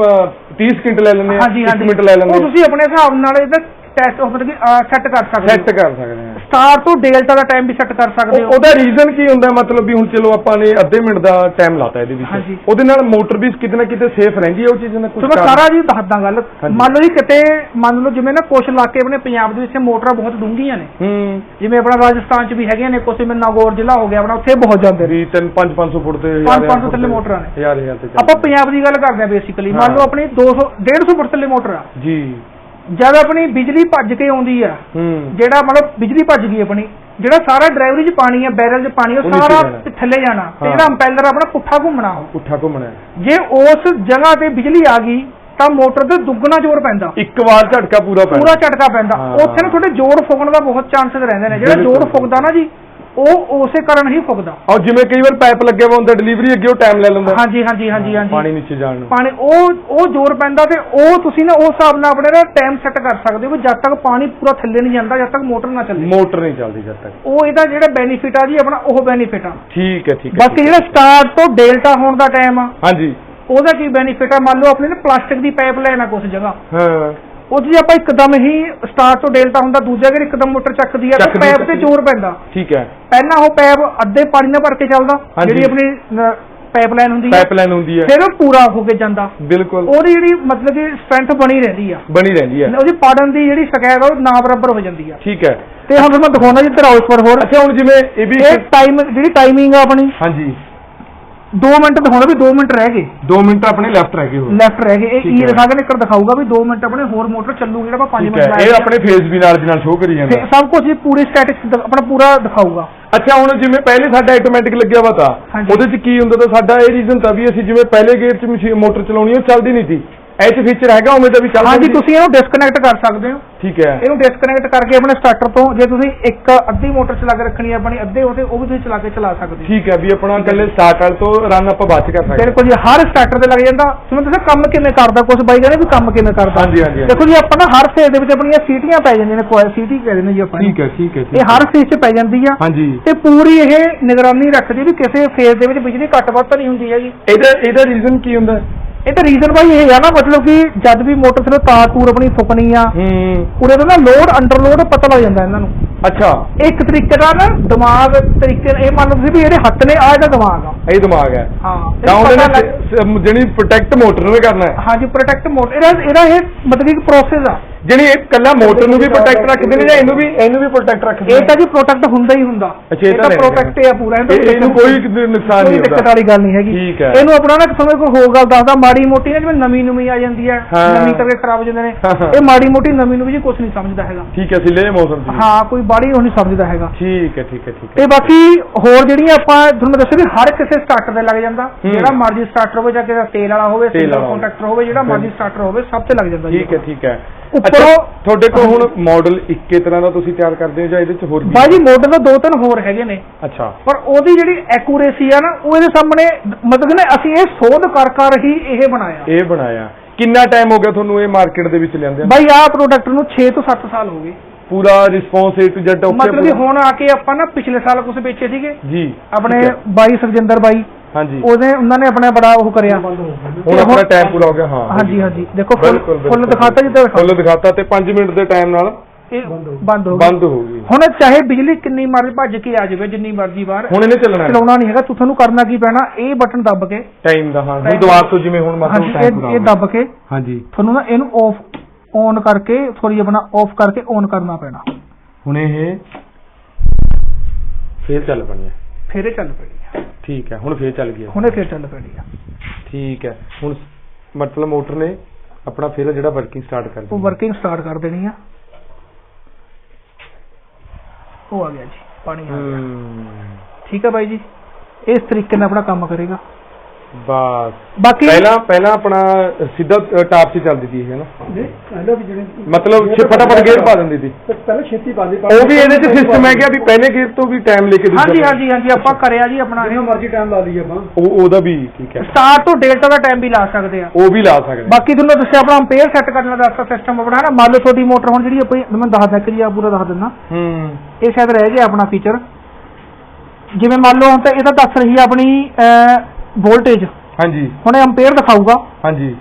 A: 30 ਸਕਿੰਟ ਲੈ ਲੈਂਦੇ ਆ
C: ਹਾਂਜੀ
A: 1
C: ਹਾਂਜੀ।
A: ਮਿੰਟ ਲੈ ਲੈਂਦੇ
C: ਉਹ
A: ਆ।
C: ਤੁਸੀਂ ਆਪਣੇ ਹਿਸਾਬ ਨਾਲ ਇਹਦਾ ਟੈਸਟ ਮਤਲਬ ਕਿ ਸੈੱਟ ਕਰ ਸਕਦੇ
A: ਸੈੱਟ
C: ਹੋ।
A: ਕਰ ਸਕਦੇ ਆ
C: ਸਟਾਰ ਤੋਂ ਡੇਲਟਾ ਦਾ ਟਾਈਮ ਵੀ ਸੈੱਟ ਕਰ ਸਕਦੇ ਹੋ।
A: ਉਹਦਾ ਰੀਜ਼ਨ ਕੀ ਹੁੰਦਾ ਮਤਲਬ ਵੀ ਹੁਣ ਚਲੋ ਆਪਾਂ ਨੇ ਅੱਧੇ ਮਿੰਟ ਦਾ ਟਾਈਮ ਲਾਤਾ ਇਹਦੇ
C: ਹਾਂਜੀ।
A: ਵਿੱਚ ਉਹਦੇ ਨਾਲ ਮੋਟਰ ਵੀ ਕਿਤੇ ਨਾ ਕਿਤੇ ਸੇਫ ਰਹਿੰਦੀ ਹੈ ਉਹ ਚੀਜ਼ ਨਾਲ ਕੁਝ
C: ਸੋ ਮੈਂ ਸਾਰਾ ਜੀ ਦੱਸਦਾ ਗੱਲ।
A: ਹਾਂਜੀ।
C: ਮੰਨ ਲਓ ਜੀ ਕਿਤੇ ਮੰਨ ਲਓ ਜਿਵੇਂ ਨਾ ਕੁਛ ਇਲਾਕੇ ਆਪਣੇ ਪੰਜਾਬ ਦੇ ਵਿੱਚ ਮੋਟਰਾਂ ਬਹੁਤ ਡੂੰਘੀਆਂ ਨੇ।
A: ਹੂੰ।
C: ਜਿਵੇਂ ਆਪਣਾ ਰਾਜਸਥਾਨ 'ਚ ਵੀ ਹੈਗੀਆਂ ਨੇ ਕੁਛ ਜਿਵੇਂ ਨਾਗੌਰ ਜ਼ਿਲ੍ਹਾ ਹੋ ਗਿਆ ਆਪਣਾ ਉੱਥੇ ਬਹੁਤ ਜਾਂਦੇ ਨੇ।
A: ਵੀ 3 5 500 ਫੁੱਟ ਤੇ
C: ਪੰਜ- ਪੰਜ ਸੌ ਥੱਲੇ ਮੋਟਰਾਂ ਨੇ।
A: ਤੇ
C: ਆਪਾਂ ਪੰਜਾਬ ਦੀ ਗੱਲ ਕਰਦੇ ਆ ਬੇਸਿਕਲੀ ਮੰਨ
A: ਹਾਂ।
C: ਲਓ ਆਪਣੀ 200 150 ਫੁੱਟ ਥੱਲੇ ਮੋਟਰ ਆ।
A: ਜੀ।
C: ਜਦ ਆਪਣੀ ਬਿਜਲੀ ਭੱਜ ਕੇ ਆਉਂਦੀ ਆ
A: ਹੂੰ
C: ਜਿਹੜਾ ਮਤਲਬ ਬਿਜਲੀ ਭੱਜ ਗਈ ਆਪਣੀ ਜਿਹੜਾ ਸਾਰਾ ਡਰਾਈਵਰੀ 'ਚ ਪਾਣੀ ਆ ਬੈਰਲ 'ਚ ਪਾਣੀ ਉਹ ਸਾਰਾ
A: ਜਾਣਾ।
C: ਥੱਲੇ ਜਾਣਾ ਤੇ
A: ਹਾਂ।
C: ਜਿਹੜਾ ਅੰਪੈਲਰ ਆਪਣਾ ਪੁੱਠਾ ਘੁੰਮਣਾ ਉਹ
A: ਉੱਠਾ ਘੁੰਮਣਾ
C: ਜੇ ਉਸ ਜਗ੍ਹਾ ਤੇ ਬਿਜਲੀ ਆ ਗਈ ਤਾਂ ਮੋਟਰ ਤੇ ਦੁੱਗਣਾ ਜ਼ੋਰ ਪੈਂਦਾ
A: ਇੱਕ ਵਾਰ ਝਟਕਾ ਪੂਰਾ ਪੈਣਾ
C: ਪੂਰਾ ਝਟਕਾ ਪੈਂਦਾ
A: ਹਾਂ।
C: ਉੱਥੇ ਨੂੰ ਤੁਹਾਡੇ ਜੋੜ ਫੁੱਕਣ ਦਾ ਬਹੁਤ ਚਾਂਸਸ ਰਹਿੰਦੇ ਨੇ ਜਿਹੜਾ
A: ਬਿਲਕੁਲ।
C: ਜੋੜ ਫੁੱਕਦਾ ਨਾ ਜੀ ਉਹ ਉਸੇ ਕਾਰਨ ਹੀ ਫੁੱਕਦਾ।
A: ਔਰ ਜਿਵੇਂ ਕਈ ਵਾਰ ਪਾਈਪ ਲੱਗਿਆ ਵਾ ਹੁੰਦਾ ਡਿਲੀਵਰੀ ਅੱਗੇ ਉਹ ਟਾਈਮ ਲੈ ਲੈਂਦਾ।
C: ਹਾਂਜੀ ਹਾਂਜੀ ਹਾਂਜੀ ਹਾਂਜੀ।
A: ਪਾਣੀ ਨੀਚੇ ਜਾਣ ਨੂੰ।
C: ਪਾਣੀ ਉਹ ਉਹ ਜ਼ੋਰ ਪੈਂਦਾ ਤੇ ਉਹ ਤੁਸੀਂ ਨਾ ਉਸ ਹਿਸਾਬ ਨਾਲ ਆਪਣੇ ਨਾ ਟਾਈਮ ਸੈੱਟ ਕਰ ਸਕਦੇ ਹੋ ਵੀ ਜਦ ਤੱਕ ਪਾਣੀ ਪੂਰਾ ਥੱਲੇ ਨਹੀਂ ਜਾਂਦਾ ਜਦ ਤੱਕ ਮੋਟਰ ਨਾ ਚੱਲੇ।
A: ਮੋਟਰ ਨਹੀਂ ਚੱਲਦੀ ਜਦ ਤੱਕ।
C: ਉਹ ਇਹਦਾ ਜਿਹੜਾ ਬੈਨੀਫਿਟ ਆ ਜੀ ਆਪਣਾ ਉਹ ਬੈਨੀਫਿਟ ਆ।
A: ਠੀਕ ਹੈ ਠੀਕ ਹੈ
C: ਬਾਕੀ ਜਿਹੜਾ ਸਟਾਰਟ ਤੋਂ ਡੇਲਟਾ ਹੋਣ ਦਾ ਟਾਈਮ ਆ।
A: ਹਾਂਜੀ।
C: ਉਹਦਾ ਕੀ ਬੈਨੀਫਿਟ ਆ? ਮੰਨ ਲਓ ਆਪਣੀ ਨਾ ਪਲਾਸਟਿਕ ਦੀ ਪਾਈਪ ਆ ਕੁਝ ਜਗ੍ਹਾ।
A: ਹਾਂ।
C: ਉਹ ਜੇ ਆਪਾਂ ਇੱਕਦਮ ਹੀ ਸਟਾਰਟ ਤੋਂ ਡੇਲਟਾ ਹੁੰਦਾ ਦੂਜਾ ਅਗਰ ਇੱਕਦਮ ਮੋਟਰ ਚੱਕਦੀ ਆ ਤਾਂ
A: ਚੱਕਦੀ
C: ਪਾਈਪ ਤੇ। ਜ਼ੋਰ ਪੈਂਦਾ।
A: ਠੀਕ ਹੈ।
C: ਪਹਿਲਾਂ ਉਹ ਪਾਈਪ ਅੱਧੇ ਪਾਣੀ ਨਾਲ ਭਰ ਕੇ ਚੱਲਦਾ
A: ਹਾਂਜੀ।
C: ਜਿਹੜੀ ਆਪਣੀ ਪਾਈਪ ਲਾਈਨ ਹੁੰਦੀ ਹੈ।
A: ਪਾਈਪ ਲਾਈਨ ਹੁੰਦੀ ਹੈ।
C: ਫਿਰ ਉਹ ਪੂਰਾ ਹੋ ਕੇ ਜਾਂਦਾ।
A: ਬਿਲਕੁਲ।
C: ਉਹਦੀ ਜਿਹੜੀ ਮਤਲਬ ਕਿ ਸਟਰੈਂਥ ਬਣੀ ਰਹਿੰਦੀ ਆ।
A: ਬਣੀ ਰਹਿੰਦੀ ਹੈ।
C: ਉਹਦੀ ਪਾੜਨ ਦੀ ਜਿਹੜੀ ਸ਼ਿਕਾਇਤ ਆ ਉਹ ਨਾ ਬਰਾਬਰ ਹੋ ਜਾਂਦੀ ਆ।
A: ਠੀਕ ਹੈ।
C: ਤੇ ਹੁਣ ਤੁਹਾਨੂੰ ਦਿਖਾਉਣਾ ਜੀ ਵਾਰ ਹੋਰ।
A: ਅੱਛਾ ਹੁਣ ਜਿਵੇਂ ਇਹ ਵੀ
C: ਇਹ ਟਾਈਮ ਜਿਹੜੀ ਟਾਈਮਿੰਗ ਆ ਆਪਣੀ।
A: ਹਾਂਜੀ।
C: 2 ਮਿੰਟ ਦਿਖਾਉਣਾ ਵੀ 2 ਮਿੰਟ ਰਹਿ ਗਏ।
A: 2 ਮਿੰਟ ਆਪਣੇ ਲੈਫਟ ਰਹਿ ਗਏ ਹੋਰ।
C: ਲੈਫਟ ਰਹਿ ਗਏ। ਇਹ
A: ਠੀਕ
C: ਈ
A: ਹੈ।
C: ਦਿਖਾ ਕੇ ਨਿਕਲ ਦਿਖਾਊਗਾ ਵੀ 2 ਮਿੰਟ ਆਪਣੇ ਹੋਰ ਮੋਟਰ ਚੱਲੂਗੀ ਜਿਹੜਾ ਆਪਾਂ 5
A: ਠੀਕ
C: ਮਿੰਟ
A: ਹੈ
C: ਲਾਇਆ।
A: ਇਹ ਆਪਣੇ ਫੇਸ ਵੀ ਨਾਲ ਦੀ ਨਾਲ ਸ਼ੋਅ ਕਰੀ ਜਾਂਦਾ।
C: ਤੇ ਸਭ ਕੁਝ ਇਹ ਪੂਰੀ ਸਟੈਟਿਕਸ ਆਪਣਾ ਪੂਰਾ ਦਿਖਾਊਗਾ।
A: ਅੱਛਾ ਹੁਣ ਜਿਵੇਂ ਪਹਿਲੇ ਸਾਡਾ ਆਟੋਮੈਟਿਕ ਲੱਗਿਆ ਵਾ ਤਾਂ
C: ਹਾਂਜੀ।
A: ਉਹਦੇ ਚ ਕੀ ਹੁੰਦਾ ਤਾਂ ਸਾਡਾ ਇਹ ਰੀਜ਼ਨ ਤਾਂ ਵੀ ਅਸੀਂ ਜਿਵੇਂ ਪਹਿਲੇ ਗੇਅਰ ਚ ਮੋਟਰ ਚਲਾਉਣੀ ਉਹ ਚੱਲਦੀ ਨਹੀਂ ਸੀ। ਇਹ ਚ ਫੀਚਰ ਹੈਗਾ ਉਵੇਂ ਦਾ ਵੀ ਚੱਲਦਾ
C: ਹਾਂਜੀ? ਤੁਸੀਂ ਇਹਨੂੰ ਡਿਸਕਨੈਕਟ ਕਰ ਸਕਦੇ ਹੋ।
A: ਠੀਕ ਹੈ।
C: ਇਹਨੂੰ ਡਿਸਕਨੈਕਟ ਕਰਕੇ ਆਪਣੇ ਸਟਾਰਟਰ ਤੋਂ ਜੇ ਤੁਸੀਂ ਇੱਕ ਅੱਧੀ ਮੋਟਰ ਚਲਾ ਕੇ ਰੱਖਣੀ ਹੈ ਆਪਣੀ ਅੱਧੇ ਉਹਦੇ ਉਹ ਵੀ ਤੁਸੀਂ ਚਲਾ ਕੇ ਚਲਾ ਸਕਦੇ ਹੋ।
A: ਠੀਕ ਹੈ ਵੀ ਆਪਣਾ ਇਕੱਲੇ ਸਟਾਰਟ ਵਾਲ ਤੋਂ ਰਨ ਆਪਾਂ ਬਾਅਦ ਕਰ ਸਕਦੇ
C: ਬਿਲਕੁਲ ਜੀ ਹਰ ਸਟਾਰਟਰ ਤੇ ਲੱਗ ਜਾਂਦਾ। ਤੁਹਾਨੂੰ ਦੱਸਿਆ ਕੰਮ ਕਿਵੇਂ ਕਰਦਾ ਕੁਝ ਬਾਈ ਕਹਿੰਦੇ ਵੀ ਕੰਮ ਕਿਵੇਂ ਕਰਦਾ।
A: ਹਾਂਜੀ, ਹਾਂਜੀ।
C: ਦੇਖੋ ਜੀ ਆਪਾਂ ਨਾ ਹਰ ਫੇਜ਼ ਦੇ ਵਿੱਚ ਆਪਣੀਆਂ ਸੀਟੀਆਂ ਪੈ ਜਾਂਦੀਆਂ ਨੇ ਕੋਇਲ ਸੀਟੀ ਕਹਿੰਦੇ ਨੇ ਜੀ ਆਪਾਂ
A: ਠੀਕ ਹੈ ਠੀਕ ਹੈ
C: ਇਹ ਹਰ ਫੇਜ਼ 'ਚ ਪੈ ਜਾਂਦੀ ਆ।
A: ਹਾਂਜੀ।
C: ਤੇ ਪੂਰੀ ਇਹ ਨਿਗਰਾਨੀ ਰੱਖਦੀ ਵੀ ਕਿਸੇ ਫੇਜ਼ ਦੇ ਵਿੱਚ ਬਿਜਲੀ ਘੱਟ ਵੱਧ ਤਾਂ ਨਹੀਂ ਹੁੰਦੀ ਹੈਗੀ।
A: ਇਹਦਾ ਇਹਦਾ ਰੀਜ਼ਨ ਕੀ ਹੁੰਦਾ?
C: ਇਹ ਤਾਂ ਰੀਜ਼ਨ ਬਾਈ ਇਹ ਆ ਨਾ ਮਤਲਬ ਕਿ ਜਦ ਵੀ ਮੋਟਰ ਥੱਲੇ ਤਾਰ ਤੂਰ ਆਪਣੀ ਫੁਕਣੀ ਆ
A: ਹੂੰ।
C: ਪੂਰੇ ਦਾ ਨਾ ਲੋਡ ਅੰਡਰ ਲੋਡ ਪਤਾ ਲੱਗ ਜਾਂਦਾ ਇਹਨਾਂ ਨੂੰ।
A: ਅੱਛਾ।
C: ਇੱਕ ਤਰੀਕੇ ਦਾ ਨਾ ਦਿਮਾਗ ਤਰੀਕੇ ਇਹ ਮੰਨ ਲਓ ਤੁਸੀਂ ਵੀ ਜਿਹੜੇ ਹੱਥ ਨੇ ਆ ਇਹਦਾ ਦਿਮਾਗ ਆ।
A: ਇਹ ਦਿਮਾਗ ਹੈ।
C: ਹਾਂ
A: ਤਾਂ
C: ਇਹਨੂੰ
A: ਉਹਦੇ
C: ਪਤਾ
A: ਨਾਲ
C: ਲੱਗ-
A: ਸ- ਸ- ਜਿਹੜੀ ਪ੍ਰੋਟੈਕਟ ਮੋਟਰ ਨੂੰ ਕਰਨਾ ਹੈ।
C: ਹਾਂਜੀ ਪ੍ਰੋਟੈਕਟ ਮੋਡ ਇਹਦਾ ਇਹਦਾ ਇਹ ਮਤਲਬ ਕਿ ਪ੍ਰੋਸੈਸ ਆ।
A: ਜਿਹੜੀ ਇਹ ਕੱਲਾ ਮੋਟਰ ਨੂੰ ਵੀ ਪ੍ਰੋਟੈਕਟ ਰੱਖਦੇ ਨੇ ਜਾਂ ਇਹਨੂੰ ਵੀ ਇਹਨੂੰ ਵੀ ਪ੍ਰੋਟੈਕਟ ਰੱਖਦੇ
C: ਇਹ ਤਾਂ ਜੀ ਪ੍ਰੋਟੈਕਟ ਹੁੰਦਾ ਹੀ ਹੁੰਦਾ।
A: ਅੱਛਾ, ਇਹ ਤਾਂ ਨਹੀਂ
C: ਪ੍ਰੋਟੈਕਟ ਆ ਪੂਰਾ ਇਹਨੂੰ
A: ਇਹ- ਇਹਨੂੰ ਕੋਈ ਨੁਕਸਾਨ ਨਹੀਂ
C: ਕੋਈ ਦਿੱਕਤ
A: ਹੁੰਦਾ
C: ਵਾਲੀ ਗੱਲ ਨਹੀਂ ਹੈਗੀ।
A: ਠੀਕ ਹੈ।
C: ਇਹਨੂੰ ਆਪਣਾ ਨਾ ਸਮੇਂ ਕੋਈ ਹੋਰ ਗੱਲ ਦੱਸਦਾ ਮਾੜੀ ਮੋਟੀ ਨਾ ਜਿਵੇਂ ਨਵੀਂ ਨਵੀਂ ਆ ਜਾਂਦੀ ਹੈ
A: ਹਾਂ।
C: ਨਵੀਂ ਕਰਕੇ ਖਰਾਬ ਹੋ ਜਾਂਦੇ ਨੇ।
A: ਹਾਂ, ਹਾਂ।
C: ਇਹ ਮਾੜੀ ਮੋਟੀ ਨਵੀਂ ਨੂੰ ਵੀ ਜੀ ਕੁਝ ਨਹੀਂ ਸਮਝਦਾ ਹੈਗਾ।
A: ਠੀਕ ਹੈ ਸਿੱਲੇ ਮੌਸਮ ਵੀ।
C: ਹਾਂ ਕੋਈ ਬਾੜੀ ਉਹ ਨਹੀਂ ਸਮਝਦਾ ਹੈਗਾ।
A: ਠੀਕ ਹੈ ਠੀਕ ਹੈ ਠੀਕ ਹੈ।
C: ਤੇ ਬਾਕੀ ਹੋਰ ਜਿਹੜੀਆਂ ਆਪਾਂ ਤੁਹਾਨੂੰ ਮੈਂ ਦੱਸਿਆ ਵੀ ਹਰ ਕਿਸੇ ਸਟਾਰਟਰ ਤੇ ਲੱਗ ਜਾਂਦਾ।
A: ਹੂੰ।
C: ਜਿਹੜਾ ਮਰਜ਼ੀ ਸਟਾਰਟਰ ਹੋਵੇ ਜਾਂ ਕਿਸੇ ਤੇਲ ਵਾਲਾ ਹੋਵੇ
A: ਤੇਲ
C: ਸਿੰਗਲ
A: ਵਾਲਾ ਹੋਵੇ।
C: ਕੰਟੈਕਟਰ ਹੋਵੇ ਜਿਹੜਾ ਮਰਜ਼ੀ ਸਟਾਰਟਰ ਹੋਵੇ ਸਭ ਤੇ ਲੱਗ ਜਾਂਦਾ ਜੀ।
A: ਠੀਕ ਹੈ ਠੀਕ ਹੈ।
C: ਉੱਪਰੋਂ-
A: ਅੱਛਾ ਤੁਹਾਡੇ ਕੋਲ ਹੁਣ ਮਾਡਲ ਇੱਕੇ ਤਰ੍ਹਾਂ ਦਾ ਤੁਸੀਂ ਤਿਆਰ ਕਰਦੇ ਹੋ ਜਾਂ ਇਹਦੇ ਚ ਹੋਰ ਵੀ
C: ਬਾਜੀ ਮੋਡਲ ਦਾ ਦੋ ਤਿੰਨ ਹੋਰ ਹੈਗੇ ਨੇ।
A: ਅੱਛਾ।
C: ਪਰ ਉਹਦੀ ਜਿਹੜੀ ਐਕੂਰੇਸੀ ਆ ਨਾ ਉਹ ਇਹਦੇ ਸਾਹਮਣੇ ਮਤਲਬ ਕਿ ਨਾ ਅਸੀਂ ਇਹ ਸੋਧ ਕਰ ਕਰ ਹੀ ਇਹ ਬਣਾਇਆ।
A: ਇਹ ਬਣਾਇਆ। ਕਿੰਨਾ ਟਾਈਮ ਹੋ ਗਿਆ ਤੁਹਾਨੂੰ ਇਹ ਮਾਰਕੀਟ ਦੇ ਵਿੱਚ ਲਿਆਂਦੇ
C: ਬਾਈ ਆਹ ਪ੍ਰੋਡਕਟ ਨੂੰ 6 ਤੋਂ 7 ਸਾਲ ਹੋ ਗਏ।
A: ਪੂਰਾ response A to Z okay
C: ਮਤਲਬ ਕਿ ਹੁਣ ਆ ਕੇ ਆਪਾਂ ਨਾ ਪਿਛਲੇ ਸਾਲ ਕੁਝ ਵੇਚੇ ਸੀਗੇ।
A: ਜੀ
C: ਆਪਣੇ। ਬਾਈ ਸੁਖਜਿੰਦਰ ਬਾਈ
A: ਹਾਂਜੀ।
C: ਉਹਦੇ ਉਹਨਾਂ ਨੇ ਆਪਣਾ ਬੜਾ ਉਹ ਕਰਿਆ।
A: ਹੁਣ ਆਪਣਾ ਟਾਈਮ ਪੂਰਾ ਹੋ ਗਿਆ ਹਾਂ
C: ਹਾਂਜੀ। ਹਾਂਜੀ ਦੇਖੋ ਫੁੱਲ
A: ਬਿਲਕੁਲ,
C: ਫੁੱਲ। ਦਿਖਾਤਾ ਜਿੱਦਾਂ ਦਿਖਾਤਾ।
A: ਫੁੱਲ ਦਿਖਾਤਾ ਤੇ 5 ਮਿੰਟ ਦੇ ਟਾਈਮ ਨਾਲ
C: ਇਹ ਬੰਦ ਹੋ ਗਈ।
A: ਬੰਦ ਹੋ ਗਈ।
C: ਹੁਣ ਚਾਹੇ ਬਿਜਲੀ ਕਿੰਨੀ ਮਰਜ਼ੀ ਭੱਜ ਕੇ ਆ ਜਾਵੇ ਜਿੰਨੀ ਮਰਜ਼ੀ ਬਾਹਰ
A: ਹੁਣ ਇਹਨੇ ਚੱਲਣਾ
C: ਚਲਾਉਣਾ ਨਹੀਂ ਹੈਗਾ। ਤੂੰ ਤੁਹਾਨੂੰ ਕਰਨਾ ਕੀ ਪੈਣਾ? ਇਹ ਬਟਨ ਦੱਬ ਕੇ।
A: ਟਾਈਮ ਦਾ ਹਾਂ। ਹੁਣ
C: Time-
A: ਦੁਬਾਰਾ ਤੋਂ ਜਿਵੇਂ ਹੁਣ
C: ਹਾਂਜੀ
A: ਮਤਲਬ ਟਾਈਮ
C: ਇਹ
A: ਪੂਰਾ
C: ਇਹ ਦੱਬ ਕੇ।
A: ਹਾਂਜੀ।
C: ਤੁਹਾਨੂੰ ਨਾ ਇਹਨੂੰ ਆਫ ਔਨ ਕਰਕੇ ਸੌਰੀ ਆਪਣਾ ਆਫ ਕਰਕੇ ਔਨ ਕਰਨਾ ਪੈਣਾ।
A: ਹੁਣ ਇਹ ਫੇਰ ਚੱਲ ਪਣੀ ਹੈ।
C: ਫਿਰ ਇਹ ਚੱਲ ਪੈਣੀ ਆ
A: ਠੀਕ ਹੈ ਹੁਣ ਫੇਰ ਚੱਲ ਗਈ ਹੈ।
C: ਹੁਣੇ ਫਿਰ ਚੱਲ ਪੈਣੀ ਆ।
A: ਠੀਕ ਹੈ ਹੁਣ ਮਤਲਬ ਮੋਟਰ ਨੇ ਆਪਣਾ ਫਿਰ ਜਿਹੜਾ ਵਰਕਿੰਗ ਸਟਾਰਟ ਕਰ
C: ਉਹ
A: ਦਿੱਤੀ
C: ਵਰਕਿੰਗ ਸਟਾਰਟ ਕਰ ਦੇਣੀ ਆ। ਉਹ ਆ ਗਿਆ ਜੀ ਪਾਣੀ ਆ ਗਿਆ।
A: ਹੂੰ।
C: ਠੀਕ ਹੈ ਬਾਈ ਜੀ ਇਸ ਤਰੀਕੇ ਨਾਲ ਆਪਣਾ ਕੰਮ ਕਰੇਗਾ।
A: ਬਸ।
C: ਬਾਕੀ
A: ਪਹਿਲਾਂ ਪਹਿਲਾਂ ਆਪਣਾ ਸਿੱਧਾ ਟਾਪ 'ਚ ਚੱਲਦੀ ਸੀ ਇਹ ਹੈ ਨਾ?
B: ਪਹਿਲਾਂ ਵੀ ਜਿਹੜੇ
A: ਮਤਲਬ ਛੇ ਫਟਾਫਟ ਗੇਅਰ ਪਾ ਦਿੰਦੀ ਸੀ।
B: ਪਹਿਲਾਂ ਛੇਤੀ ਪਾ ਦੇ
A: ਉਹ ਵੀ ਇਹਦੇ 'ਚ ਸਿਸਟਮ ਹੈ ਕਿ ਵੀ ਪਹਿਲੇ ਗੇਅਰ ਤੋਂ ਵੀ ਟਾਈਮ ਲੈ ਕੇ ਦੂਜਾ
C: ਹਾਂਜੀ। ਹਾਂਜੀ ਹਾਂਜੀ ਆਪਾਂ ਕਰਿਆ ਜੀ ਆਪਣਾ।
B: ਜਿੰਨਾ ਮਰਜ਼ੀ ਟਾਈਮ ਲਾ ਲਈਏ ਆਪਾਂ।
A: ਉਹ ਉਹਦਾ ਵੀ ਠੀਕ ਹੈ।
C: ਸਟਾਰਟ ਤੋਂ ਡੇਲਟਾ ਦਾ ਟਾਈਮ ਵੀ ਲਾ ਸਕਦੇ ਆ।
A: ਉਹ ਵੀ ਲਾ ਸਕਦੇ
C: ਬਾਕੀ ਤੁਹਾਨੂੰ ਦੱਸਿਆ ਆਪਣਾ ਅੰਪੇਅਰ ਸੈੱਟ ਕਰਨ ਦਾ ਦੱਸਤਾ ਸਿਸਟਮ ਆਪਣਾ ਨਾ? ਮੰਨ ਲਓ ਤੁਹਾਡੀ ਮੋਟਰ ਹੁਣ ਜਿਹੜੀ ਆਪਣੀ ਮੈਂ ਦੱਸਦਾ ਕਿ ਜੀ ਆ ਪੂਰਾ ਦੱਸ ਦਿੰਦਾ।
A: ਹੂੰ।
C: ਇਹ ਸ਼ਾਇਦ ਰਹਿ ਗਿਆ ਆਪਣਾ ਫੀਚਰ ਜਿਵੇਂ ਮੰਨ ਲਓ ਹੁਣ ਤਾਂ ਇਹਦਾ ਦੱਸ ਰਹੀ ਹੈ ਆਪਣੀ ਵੋਲਟੇਜ
A: ਹਾਂਜੀ।
C: ਹੁਣ ਇਹ ਅੰਪੇਅਰ ਦਿਖਾਊਗਾ।
A: ਹਾਂਜੀ।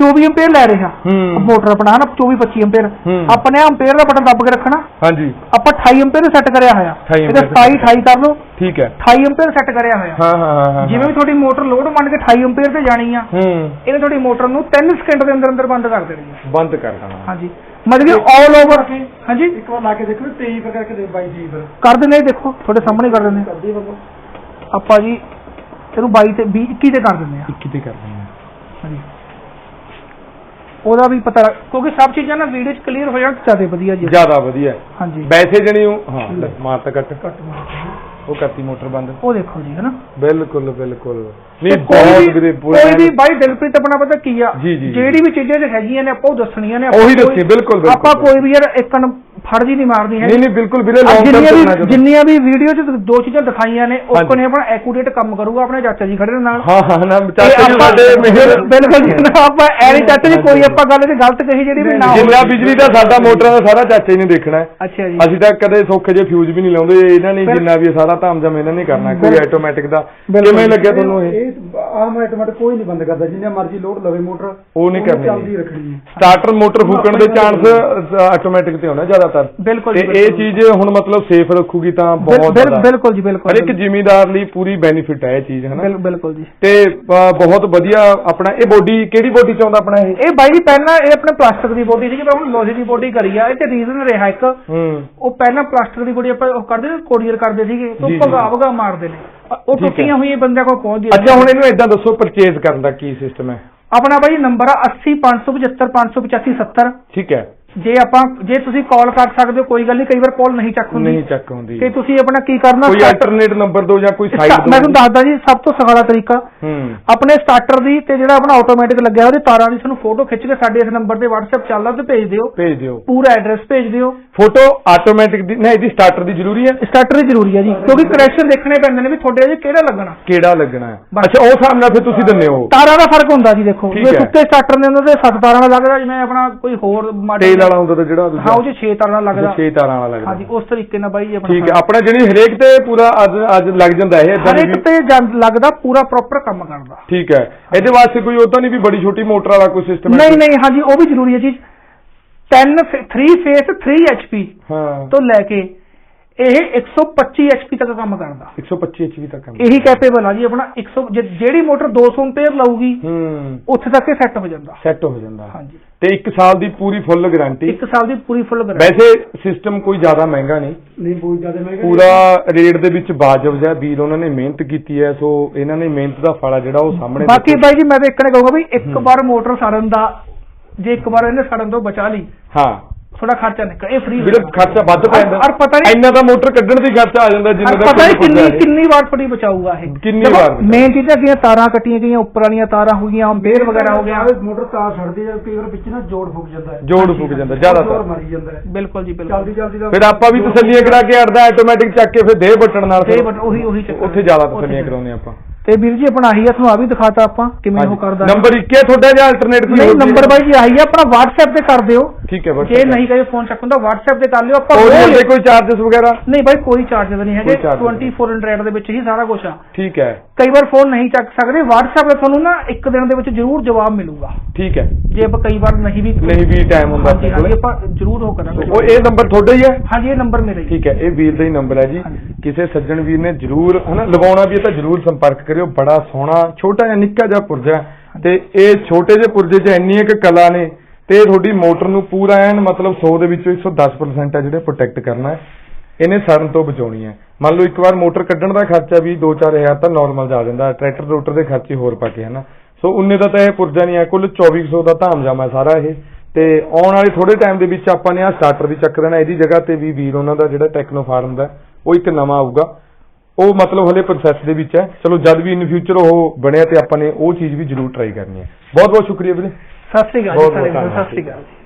C: 24 ਐਂਪੀਅਰ ਲੈ ਰਿਹਾ।
A: ਹੂੰ।
C: ਮੋਟਰ ਆਪਣਾ ਹਨਾ 24 25 ਐਂਪੀਅਰ
A: ਹੂੰ।
C: ਆਪਣੇ ਐਂਪੀਅਰ ਦਾ ਬਟਨ ਦੱਬ ਕੇ ਰੱਖਣਾ।
A: ਹਾਂਜੀ।
C: ਆਪਾਂ 28 ਐਂਪੀਅਰ ਸੈੱਟ ਕਰਿਆ ਹੋਇਆ।
A: 28
C: ਇਹਦਾ
A: ampere
C: 27 28 ਕਰ ਲਓ।
A: ਠੀਕ ਹੈ।
C: 28 ਐਂਪੀਅਰ ਸੈੱਟ ਕਰਿਆ ਹੋਇਆ।
A: ਹਾਂ ਹਾਂ ਹਾਂ ਹਾਂ
C: ਜਿਵੇਂ ਵੀ ਤੁਹਾਡੀ ਮੋਟਰ ਲੋਡ ਮੰਨ ਕੇ 28 ਐਂਪੀਅਰ ਤੇ ਜਾਣੀ ਆ
A: ਹੂੰ।
C: ਇਹਨੇ ਤੁਹਾਡੀ ਮੋਟਰ ਨੂੰ 3 ਸਕਿੰਟ ਦੇ ਅੰਦਰ ਅੰਦਰ ਬੰਦ ਕਰ ਦੇਣੀ ਆ।
A: ਬੰਦ ਕਰ ਦੇਣਾ।
C: ਹਾਂਜੀ। ਮਤਲਬ ਕਿ ਆਲ ਓਵਰ ਹਾਂਜੀ
B: ਇੱਕ ਵਾਰ ਲਾ ਕੇ ਦੇਖੋ 23 ਪਰ ਕਰਕੇ ਦੇ 22 ਜੀ ਪਰ
C: ਕਰ ਦਿੰਦੇ ਆ, ਦੇਖੋ ਤੁਹਾਡੇ ਸਾਹਮਣੇ ਕਰ ਦਿੰਦੇ ਆ।
B: ਕਰਦੀ ਬੰਦੋ
C: ਆਪਾਂ ਜੀ ਇਹਨੂੰ 22 ਤੇ 20 21 ਤੇ ਕਰ ਦਿੰਦੇ ਆ।
A: 21 ਤੇ ਕਰ ਦੇਣਾ
C: ਹਾਂਜੀ। ਉਹਦਾ ਵੀ ਪਤਾ ਕਿਉਂਕਿ ਸਭ ਚੀਜ਼ਾਂ ਨਾ ਵੀਡੀਓ 'ਚ ਕਲੀਅਰ ਹੋ ਜਾਣ ਜ਼ਿਆਦਾ ਵਧੀਆ ਜੀ।
A: ਜ਼ਿਆਦਾ ਵਧੀਆ। ਹੈ।
C: ਹਾਂਜੀ।
A: ਵੈਸੇ ਜਣੀ ਉਹ ਹਾਂ ਲੈ, ਮਾਰ ਤਾਂ ਕੱਟ ਉਹ ਕਰਤੀ ਮੋਟਰ ਬੰਦ।
C: ਉਹ ਦੇਖੋ ਜੀ ਹਨਾ?
A: ਬਿਲਕੁਲ ਬਿਲਕੁਲ। ਨਹੀਂ
C: ਕੋਈ
A: ਬਹੁਤ ਵੀਰੇ ਪੂਰਾ
C: ਕੋਈ ਵੀ ਬਾਈ ਦਿਲਪ੍ਰੀਤ ਆਪਣਾ ਪਤਾ ਕੀ ਆ?
A: ਜੀ, ਜੀ, ਜੀ।
C: ਜਿਹੜੀ ਵੀ ਚੀਜ਼ਾਂ ਚ ਹੈਗੀਆਂ ਨੇ ਆਪਾਂ ਉਹ ਦੱਸਣੀਆਂ ਨੇ ਆਪਾਂ
A: ਉਹੀ
C: ਕੋਈ-
A: ਦੱਸੀ, ਬਿਲਕੁਲ, ਬਿਲਕੁਲ।
C: ਆਪਾਂ ਕੋਈ ਵੀ ਯਾਰ ਇੱਕ ਫਰਜ਼ ਹੀ ਨਹੀਂ ਮਾਰਨੀ ਹੈ
A: ਨਹੀਂ ਨਹੀਂ ਬਿਲਕੁਲ ਵੀਰੇ
C: ਅੱਜ
A: ਲੌਂਗ
C: ਜਿੰਨੀਆਂ ਵੀ ਜਿੰਨੀਆਂ ਵੀ ਵੀਡੀਓ ਚ ਦੋ ਚੀਜ਼ਾਂ ਦਿਖਾਈਆਂ ਨੇ ਉਹ
A: ਹਾਂਜੀ।
C: ਕੋਨੇ ਆਪਣਾ ਐਕੂਰੇਟ ਕੰਮ ਕਰੂਗਾ ਆਪਣੇ ਚਾਚਾ ਜੀ ਖੜੇ ਨੇ ਨਾਲ।
A: ਹਾਂ ਹਾਂ ਨਾ ਚਾਚੇ ਜੀ ਸਾਡੇ ਮਿਹਰ
C: ਬਿਲਕੁਲ ਜੀ ਨਾ ਆਪਾਂ ਐਨੀ ਚਾਚਾ ਜੀ ਕੋਈ ਆਪਾਂ ਗੱਲ ਤੇ ਗਲਤ ਕਹੀ ਜਿਹੜੀ ਵੀ ਨਾ
A: ਜਿੰਨਾ
C: ਹੋਵੇ।
A: ਬਿਜਲੀ ਦਾ ਸਾਡਾ ਮੋਟਰਾਂ ਦਾ ਸਾਰਾ ਚਾਚੇ ਨੇ ਦੇਖਣਾ। ਹੈ
C: ਅੱਛਾ ਜੀ।
A: ਅਸੀਂ ਤਾਂ ਕਦੇ ਸੁੱਖ ਜੇ ਫਿਊਜ਼ ਵੀ ਨਹੀਂ ਲਾਉਂਦੇ ਇਹਨਾਂ ਨੇ ਜਿੰਨਾ ਵੀ ਇਹ ਸਾਰਾ ਧਾਮਜਮ ਇਹਨਾਂ ਨੇ ਕਰਨਾ ਕੋਈ ਆਟੋਮੈਟਿਕ ਦਾ। ਕਿਵੇਂ ਲੱਗਿਆ ਤੁਹਾਨੂੰ ਇਹ?
B: ਇਹ ਆਮ ਆਟੋਮੈਟਿਕ ਕੋਈ ਨਹੀਂ ਬੰਦ ਕਰਦਾ ਜਿੰਨਾ ਮਰਜ਼ੀ ਲੋਡ ਲਵੇ ਮੋਟਰ
A: ਉਹ ਨਹੀਂ
B: ਉਹਨੂੰ
A: ਕਰਨੀ।
B: ਚੱਲਦੀ ਰੱਖਣੀ ਹੈ।
A: ਸਟਾਰਟਰ ਮੋਟਰ ਫੂਕਣ ਦੇ ਚਾਂਸ ਆਟੋਮੈਟਿਕ ਤੇ ਹੋਣਾ ਜ਼ਿਆਦਾਤਰ।
C: ਬਿਲਕੁਲ
A: ਤੇ
C: ਜੀ
A: ਇਹ
C: ਬਿਲਕੁਲ।
A: ਚੀਜ਼ ਹੁਣ ਮਤਲਬ ਸੇਫ ਰੱਖੂਗੀ ਤਾਂ
C: ਬਿਲ-
A: ਬਹੁਤ
C: ਬਿਲ-
A: ਜ਼ਿਆਦਾ।
C: ਬਿਲਕੁਲ ਜੀ ਬਿਲਕੁਲ।
A: ਹਰ ਇੱਕ ਜ਼ਿਮੀਦਾਰ ਲਈ ਪੂਰੀ ਬੈਨੀਫਿਟ ਹੈ ਇਹ ਚੀਜ਼ ਹਨਾ
C: ਬਿਲ- ਬਿਲਕੁਲ ਜੀ।
A: ਤੇ ਅ, ਬਹੁਤ ਵਧੀਆ ਆਪਣਾ ਇਹ ਬੋਡੀ ਕਿਹੜੀ ਬੋਡੀ ਚ ਆਉਂਦਾ ਆਪਣਾ ਇਹ?
C: ਇਹ ਬਾਈ ਜੀ ਪਹਿਲਾਂ ਇਹ ਆਪਣੇ ਪਲਾਸਟਿਕ ਦੀ ਬੋਡੀ ਸੀ ਪਰ ਹੁਣ ਲੋਹੇ ਦੀ ਬੋਡੀ ਕਰੀ ਆ। ਇਹ ਤੇ ਰੀਜ਼ਨ ਰਿਹਾ ਇੱਕ।
A: ਹੂੰ।
C: ਉਹ ਪਹਿਲਾਂ ਪਲਾਸਟਿਕ ਦੀ ਬੋਡੀ ਆਪਾਂ ਉਹ ਕਰਦੇ ਨੇ ਕੋਰੀਅਰ ਕਰਦੇ ਸੀਗੇ ਤੋਂ
A: ਜੀ, ਜੀ।
C: ਭਗਾ ਭਗਾ ਮਾਰਦੇ ਨੇ। ਉਹ
A: ਠੀਕ ਹੈ।
C: ਟੁੱਟੀਆਂ ਹੋਈਆਂ ਬੰਦਿਆਂ ਕੋਲ ਪਹੁੰਚਦੀਆਂ
A: ਅੱਛਾ ਹੁਣ ਇਹਨੂੰ ਇਦਾਂ ਦੱਸੋ ਪਰਚੇਜ਼ ਕਰਨ ਦਾ ਕੀ ਸਿਸਟਮ ਹੈ?
C: ਆਪਣਾ ਬਾਈ ਨੰਬਰ ਆ 80 575 585 70
A: ਠੀਕ ਹੈ।
C: ਜੇ ਆਪਾਂ ਜੇ ਤੁਸੀਂ ਕਾਲ ਕਰ ਸਕਦੇ ਹੋ ਕੋਈ ਗੱਲ ਨਹੀਂ ਕਈ ਵਾਰ ਕਾਲ ਨਹੀਂ ਚੱਕ ਹੁੰਦੀ।
A: ਨਹੀਂ ਚੱਕ ਹੁੰਦੀ।
C: ਤੇ ਤੁਸੀਂ ਆਪਣਾ ਕੀ ਕਰਨਾ?
A: ਕੋਈ ਅਲਟਰਨੇਟ ਨੰਬਰ ਦਿਓ ਜਾਂ ਕੋਈ ਸਾਈਡ
C: ਮੈਂ ਤੁਹਾਨੂੰ ਦੱਸਦਾ ਜੀ ਸਭ ਤੋਂ ਸਹਾਲਾ ਤਰੀਕਾ। ਆਪਣੇ ਸਟਾਰਟਰ ਦੀ ਤੇ ਜਿਹੜਾ ਆਪਣਾ ਆਟੋਮੈਟਿਕ ਲੱਗਿਆ ਉਹਦੀ ਤਾਰਾਂ ਦੀ ਤੁਹਾਨੂੰ ਫੋਟੋ ਖਿੱਚ ਕੇ ਸਾਡੇ ਇਸ ਨੰਬਰ ਤੇ WhatsApp ਚੱਲਦਾ ਤੇ ਭੇਜ ਦਿਓ।
A: ਭੇਜ ਦਿਓ।
C: ਪੂਰਾ ਐਡਰੈਸ ਭੇਜ ਦਿਓ।
A: ਫੋਟੋ ਆਟੋਮੈਟਿਕ ਦੀ ਨਹੀਂ ਇਹਦੀ ਸਟਾਰਟਰ ਦੀ ਜ਼ਰੂਰੀ ਹੈ।
C: ਸਟਾਰਟਰ ਦੀ ਜ਼ਰੂਰੀ ਹੈ ਜੀ ਕਿਉਂਕਿ ਕਨੈਕਸ਼ਨ ਦੇਖਣੇ ਪੈਂਦੇ ਨੇ ਵੀ ਤੁਹਾਡੇ ਅਜੇ ਕਿਹੜਾ ਲੱਗਣਾ।
A: ਕਿਹੜਾ ਲੱਗਣਾ। ਅੱਛਾ ਉਹ ਹਿਸਾਬ ਨਾਲ ਫਿਰ ਤੁਸੀਂ ਦਿੰਦੇ ਹੋ।
C: ਤਾਰਾਂ ਦਾ ਫ਼ਰਕ ਹੁੰਦਾ ਜੀ ਦੇਖੋ ਜੇ। ਸੁੱਕੇ ਸਟਾਰਟਰ ਨੇ ਉਹਨਾਂ ਦੇ ਸੱਤ ਤਾਰਾਂ ਦਾ ਲੱਗਦਾ ਜਿਵੇਂ ਆਪਣਾ ਕੋਈ ਹੋਰ ਮਾਡਲ
A: ਵਾਲਾ ਹੁੰਦਾ ਤਾਂ ਜਿਹੜਾ
C: ਹਾਂ ਉਹ 'ਚ 6 ਤਾਰਾਂ ਲੱਗਦਾ।
A: 6 ਤਾਰਾਂ ਵਾਲਾ ਲੱਗਦਾ।
C: ਹਾਂਜੀ ਉਸ ਤਰੀਕੇ ਨਾਲ ਬਾਈ ਜੀ ਆਪਣਾ
A: ਠੀਕ ਹੈ ਆਪਣਾ ਜਿਹੜੀ ਹਰੇਕ ਤੇ ਪੂਰਾ ਅੱਜ ਅੱਜ ਲੱਗ ਜਾਂਦਾ ਇਹ ਏਦਾਂ
C: ਹਰ
A: ਦੀ
C: ਇੱਕ
A: ਵੀ-
C: ਤੇ ਜਾਂ- ਲੱਗਦਾ ਪੂਰਾ ਪ੍ਰੋਪਰ ਕੰਮ ਕਰਦਾ।
A: ਠੀਕ ਹੈ ਇਹਦੇ ਵਾਸਤੇ ਕੋਈ ਤਾਂ ਨਹੀਂ ਵੀ ਬੜੀ ਛੋਟੀ ਮੋਟਰ ਵਾਲਾ ਕੋਈ ਸਿਸਟਮ ਹੈ?
C: ਨਹੀਂ ਨਹੀਂ ਹਾਂਜੀ ਉਹ ਵੀ ਜ਼ਰੂਰੀ ਹੈ ਚੀਜ਼। 10 3 ਫੇਸ 3 HP
A: ਹਾਂ।
C: ਤੋਂ ਲੈ ਕੇ ਇਹ 125 HP ਤੱਕ ਕੰਮ ਕਰਦਾ।
A: 125 ਐਚਪੀ ਤੱਕ ਕੰਮ
C: ਇਹੀ ਕੈਪੇਬਲ ਆ ਜੀ ਆਪਣਾ 100 ਜੇ- ਜਿਹੜੀ ਮੋਟਰ 200 ਐਂਪੀਅਰ ਲਾਊਗੀ
A: ਹੂੰ।
C: ਉੱਥੇ ਤੱਕ ਇਹ ਸੈੱਟ ਹੋ ਜਾਂਦਾ।
A: ਸੈੱਟ ਹੋ ਜਾਂਦਾ।
C: ਹਾਂਜੀ।
A: ਤੇ 1 ਸਾਲ ਦੀ ਪੂਰੀ ਫੁੱਲ ਗਾਰੰਟੀ।
C: ਇੱਕ ਸਾਲ ਦੀ ਪੂਰੀ ਫੁੱਲ ਗਰੰਟੀ।
A: ਵੈਸੇ ਸਿਸਟਮ ਕੋਈ ਜ਼ਿਆਦਾ ਮਹਿੰਗਾ ਨਹੀਂ।
B: ਨਹੀਂ ਬਹੁਤ ਜ਼ਿਆਦਾ ਮਹਿੰਗਾ
A: ਪੂਰਾ ਰੇਟ ਦੇ ਵਿੱਚ ਵਾਜਬ ਹੈ ਵੀਰ ਉਹਨਾਂ ਨੇ ਮਿਹਨਤ ਕੀਤੀ ਹੈ ਸੋ ਇਹਨਾਂ ਨੇ ਮਿਹਨਤ ਦਾ ਫਲ ਆ ਜਿਹੜਾ ਉਹ ਸਾਹਮਣੇ
C: ਬਾਕੀ। ਬਾਈ ਜੀ ਮੈਂ ਤਾਂ ਇੱਕ ਨੇ ਕਹੂੰਗਾ ਵੀ ਇੱਕ। ਵਾਰ ਮੋਟਰ ਸੜਨ ਦਾ ਜੇ ਇੱਕ ਵਾਰ ਇਹਨੇ ਸੜਨ ਤੋਂ ਬਚਾ ਲਈ
A: ਹਾਂ।
C: ਥੋੜਾ ਖਰਚਾ ਨਿਕਲ ਇਹ ਫ੍ਰੀ
A: ਵੀਰੇ ਖਰਚਾ ਵੱਧ ਪੈ ਜਾਂਦਾ।
C: ਔਰ ਪਤਾ ਨਹੀਂ
A: ਇੰਨਾ ਤਾਂ ਮੋਟਰ ਕੱਢਣ ਦੀ ਖਰਚਾ ਆ ਜਾਂਦਾ ਜਿੰਨਾ ਦਾ
C: ਪਤਾ ਨਹੀਂ ਕਿੰਨੀ ਵਾਰ ਫੜੀ ਬਚਾਊਗਾ ਇਹ।
A: ਕਿੰਨੀ ਵਾਰ।
C: ਮੇਨ ਚੀਜ਼ਾਂ ਕੀ ਤਾਰਾਂ ਕੱਟੀਆਂ ਗਈਆਂ ਉੱਪਰ ਵਾਲੀਆਂ ਤਾਰਾਂ ਹੋ ਗਈਆਂ ਬੇਰ ਵਗੈਰਾ ਹੋ ਗਿਆ।
B: ਮੋਟਰ ਤਾਰ ਛੱਡਦੀ ਹੈ ਕਈ ਵਾਰ ਵਿੱਚ ਨਾ ਜੋੜ ਫੁੱਕ ਜਾਂਦਾ ਹੈ।
A: ਜੋੜ ਫੁੱਕ ਜਾਂਦਾ
B: ਜ਼ੋਰ
A: ਜ਼ਿਆਦਾਤਰ
B: ਮਰੀ ਜਾਂਦਾ ਹੈ।
C: ਬਿਲਕੁਲ ਜੀ ਬਿਲਕੁਲ।
B: ਚਲਦੀ ਚਲਦੀ ਦਾ
A: ਫਿਰ ਆਪਾਂ ਵੀ ਤਸੱਲੀਆਂ ਕਰਾ ਕੇ ਅੜਦਾ ਆਟੋਮੈਟਿਕ ਚੱਕ ਕੇ ਫਿਰ ਦੇ ਬਟਣ ਨਾਲ ਫਿਰ
C: ਉਹੀ ਉਹੀ
A: ਉੱਥੇ ਜ਼ਿਆਦਾ ਤਸੱਲੀਆਂ। ਕਰਾਉਂਦੇ ਆਪਾਂ।
C: ਤੇ ਵੀਰ ਜੀ ਆਪਣਾ ਆਹੀ ਆ ਤੁਹਾਨੂੰ ਆ ਵੀ ਦਿਖਾਤਾ ਆਪਾਂ ਕਿਵੇਂ ਉਹ ਕਰਦਾ ਹੈ।
A: ਨੰਬਰ ਇੱਕ ਹੈ ਤੁਹਾਡਾ ਜਾਂ ਅਲਟਰਨੇਟ ਕੋਈ
C: ਨਹੀਂ
A: ਹੋਰ
C: ਨੰਬਰ ਬਾਈ ਜੀ ਆਹੀ ਆ ਆਪਣਾ WhatsApp ਤੇ ਕਰ ਦਿਓ।
A: ਠੀਕ ਹੈ ਬਸ
C: ਜੇ ਨਹੀਂ ਕਹੇ ਫੋਨ ਚੱਕਣ ਦਾ WhatsApp ਤੇ ਕਰ ਲਿਓ। ਆਪਾਂ ਰੋਜ਼-
A: ਦੇ ਕੋਈ ਚਾਰजेस ਵਗੈਰਾ?
C: ਨਹੀਂ ਬਾਈ ਕੋਈ ਚਾਰਜਸ ਨਹੀਂ ਹੈਗੇ।
A: ਕੋਈ charges ਨਹੀਂ।
C: 2400 ਦੇ ਵਿੱਚ ਹੀ ਸਾਰਾ ਕੁਝ ਆ।
A: ਠੀਕ ਹੈ।
C: ਕਈ ਵਾਰ ਫੋਨ ਨਹੀਂ ਚੱਕ ਸਕਦੇ। WhatsApp ਤੇ ਤੁਹਾਨੂੰ ਨਾ ਇੱਕ ਦਿਨ ਦੇ ਵਿੱਚ ਜ਼ਰੂਰ ਜਵਾਬ ਮਿਲੂਗਾ।
A: ਠੀਕ ਹੈ।
C: ਜੇ ਆਪਾਂ ਕਈ ਵਾਰ ਨਹੀਂ ਵੀ
A: ਨਹੀਂ ਵੀ ਟਾਈਮ ਹੁੰਦਾ ਆਪਣੇ ਕੋਲ।
C: ਆਪਾਂ ਜ਼ਰੂਰ ਉਹ ਕਰਾਂਗੇ।
A: ਉਹ ਇਹ ਨੰਬਰ ਤੁਹਾਡਾ ਹੀ ਹੈ?
C: ਹਾਂਜੀ ਇਹ ਨੰਬਰ ਮੇਰਾ ਹੀ
A: ਠੀਕ ਹੈ ਇਹ ਵੀਰ ਦਾ ਹੀ ਨੰਬਰ ਹੈ ਜੀ। ਕਿਸੇ ਸੱਜਣ ਵੀਰ ਨੇ ਜਰੂਰ ਹਨਾ ਲਵਾਉਣਾ ਵੀ ਹੈ ਤਾਂ ਜਰੂਰ ਸੰਪਰਕ ਕਰਿਓ, ਬੜਾ ਸੋਹਣਾ, ਛੋਟਾ ਜਿਹਾ, ਨਿੱਕਾ ਜਿਹਾ ਪੁਰਜਾ ਤੇ ਇਹ ਛੋਟੇ ਜਿਹੇ ਪੁਰਜੇ 'ਚ ਇੰਨੀ ਇੱਕ ਕਲਾ ਨੇ ਤੇ ਤੁਹਾਡੀ ਮੋਟਰ ਨੂੰ ਪੂਰਾ ਐਨ ਮਤਲਬ 100 ਦੇ ਵਿੱਚੋਂ 110% ਹੈ ਜਿਹੜੇ ਪ੍ਰੋਟੈਕਟ ਕਰਨਾ ਹੈ। ਇਹਨੇ ਸੜਨ ਤੋਂ ਬਚਾਉਣੀ ਹੈ। ਮੰਨ ਲਓ ਇੱਕ ਵਾਰ ਮੋਟਰ ਕੱਢਣ ਦਾ ਖਰਚਾ ਵੀ 2-4000 ਤਾਂ ਨਾਰਮਲ ਜਾ ਜਾਂਦਾ ਟਰੈਕਟਰ ਰੋਟਰ ਦੇ ਖਰਚੇ ਹੋਰ ਪਾ ਕੇ, ਹਨਾ। ਸੋ ਉਨੇ ਦਾ ਤਾਂ ਇਹ ਪੁਰਜਾ ਨਹੀਂ ਹੈ, ਕੁੱਲ 2400 ਦਾ ਧਾਮਜਾਮ ਹੈ ਸਾਰਾ ਇਹ। ਤੇ ਆਉਣ ਵਾਲੇ ਥੋੜੇ ਟਾਈਮ ਦੇ ਵਿੱਚ ਆਪਾਂ ਨੇ ਆ ਸਟਾਰਟਰ ਵੀ ਚੱਕ ਦੇਣਾ, ਇਹਦੀ ਜਗ੍ਹਾ ਤੇ ਵੀ ਵੀਰ ਉਹਨਾਂ ਦਾ ਜਿਹੜਾ ਟੈਕਨੋ ਫਾਰਮ ਦਾ ਉਹ ਇੱਕ ਨਵਾਂ ਆਊਗਾ। ਉਹ ਮਤਲਬ ਹਲੇ ਪ੍ਰੋਸੈਸ ਦੇ ਵਿੱਚ ਹੈ। ਚਲੋ ਜਦ ਵੀ ਇਨ ਫਿਊਚਰ ਉਹ ਬਣਿਆ ਤੇ ਆਪਾਂ ਨੇ ਉਹ ਚੀਜ਼ ਵੀ ਜ਼ਰੂਰ ਟਰਾਈ ਕਰਨੀ ਹੈ। ਬਹੁਤ ਬਹੁਤ ਸ਼ੁਕਰੀਆ ਵੀਰੇ।
C: ਸਤਿ ਸ੍ਰੀ ਅਕਾਲ ਜੀ
A: ਬਹੁਤ
C: ਸਾਰੇ ਵੀਰੋ,
A: ਧੰਨਵਾਦ।
C: ਸਤਿ ਸ੍ਰੀ ਅਕਾਲ ਜੀ।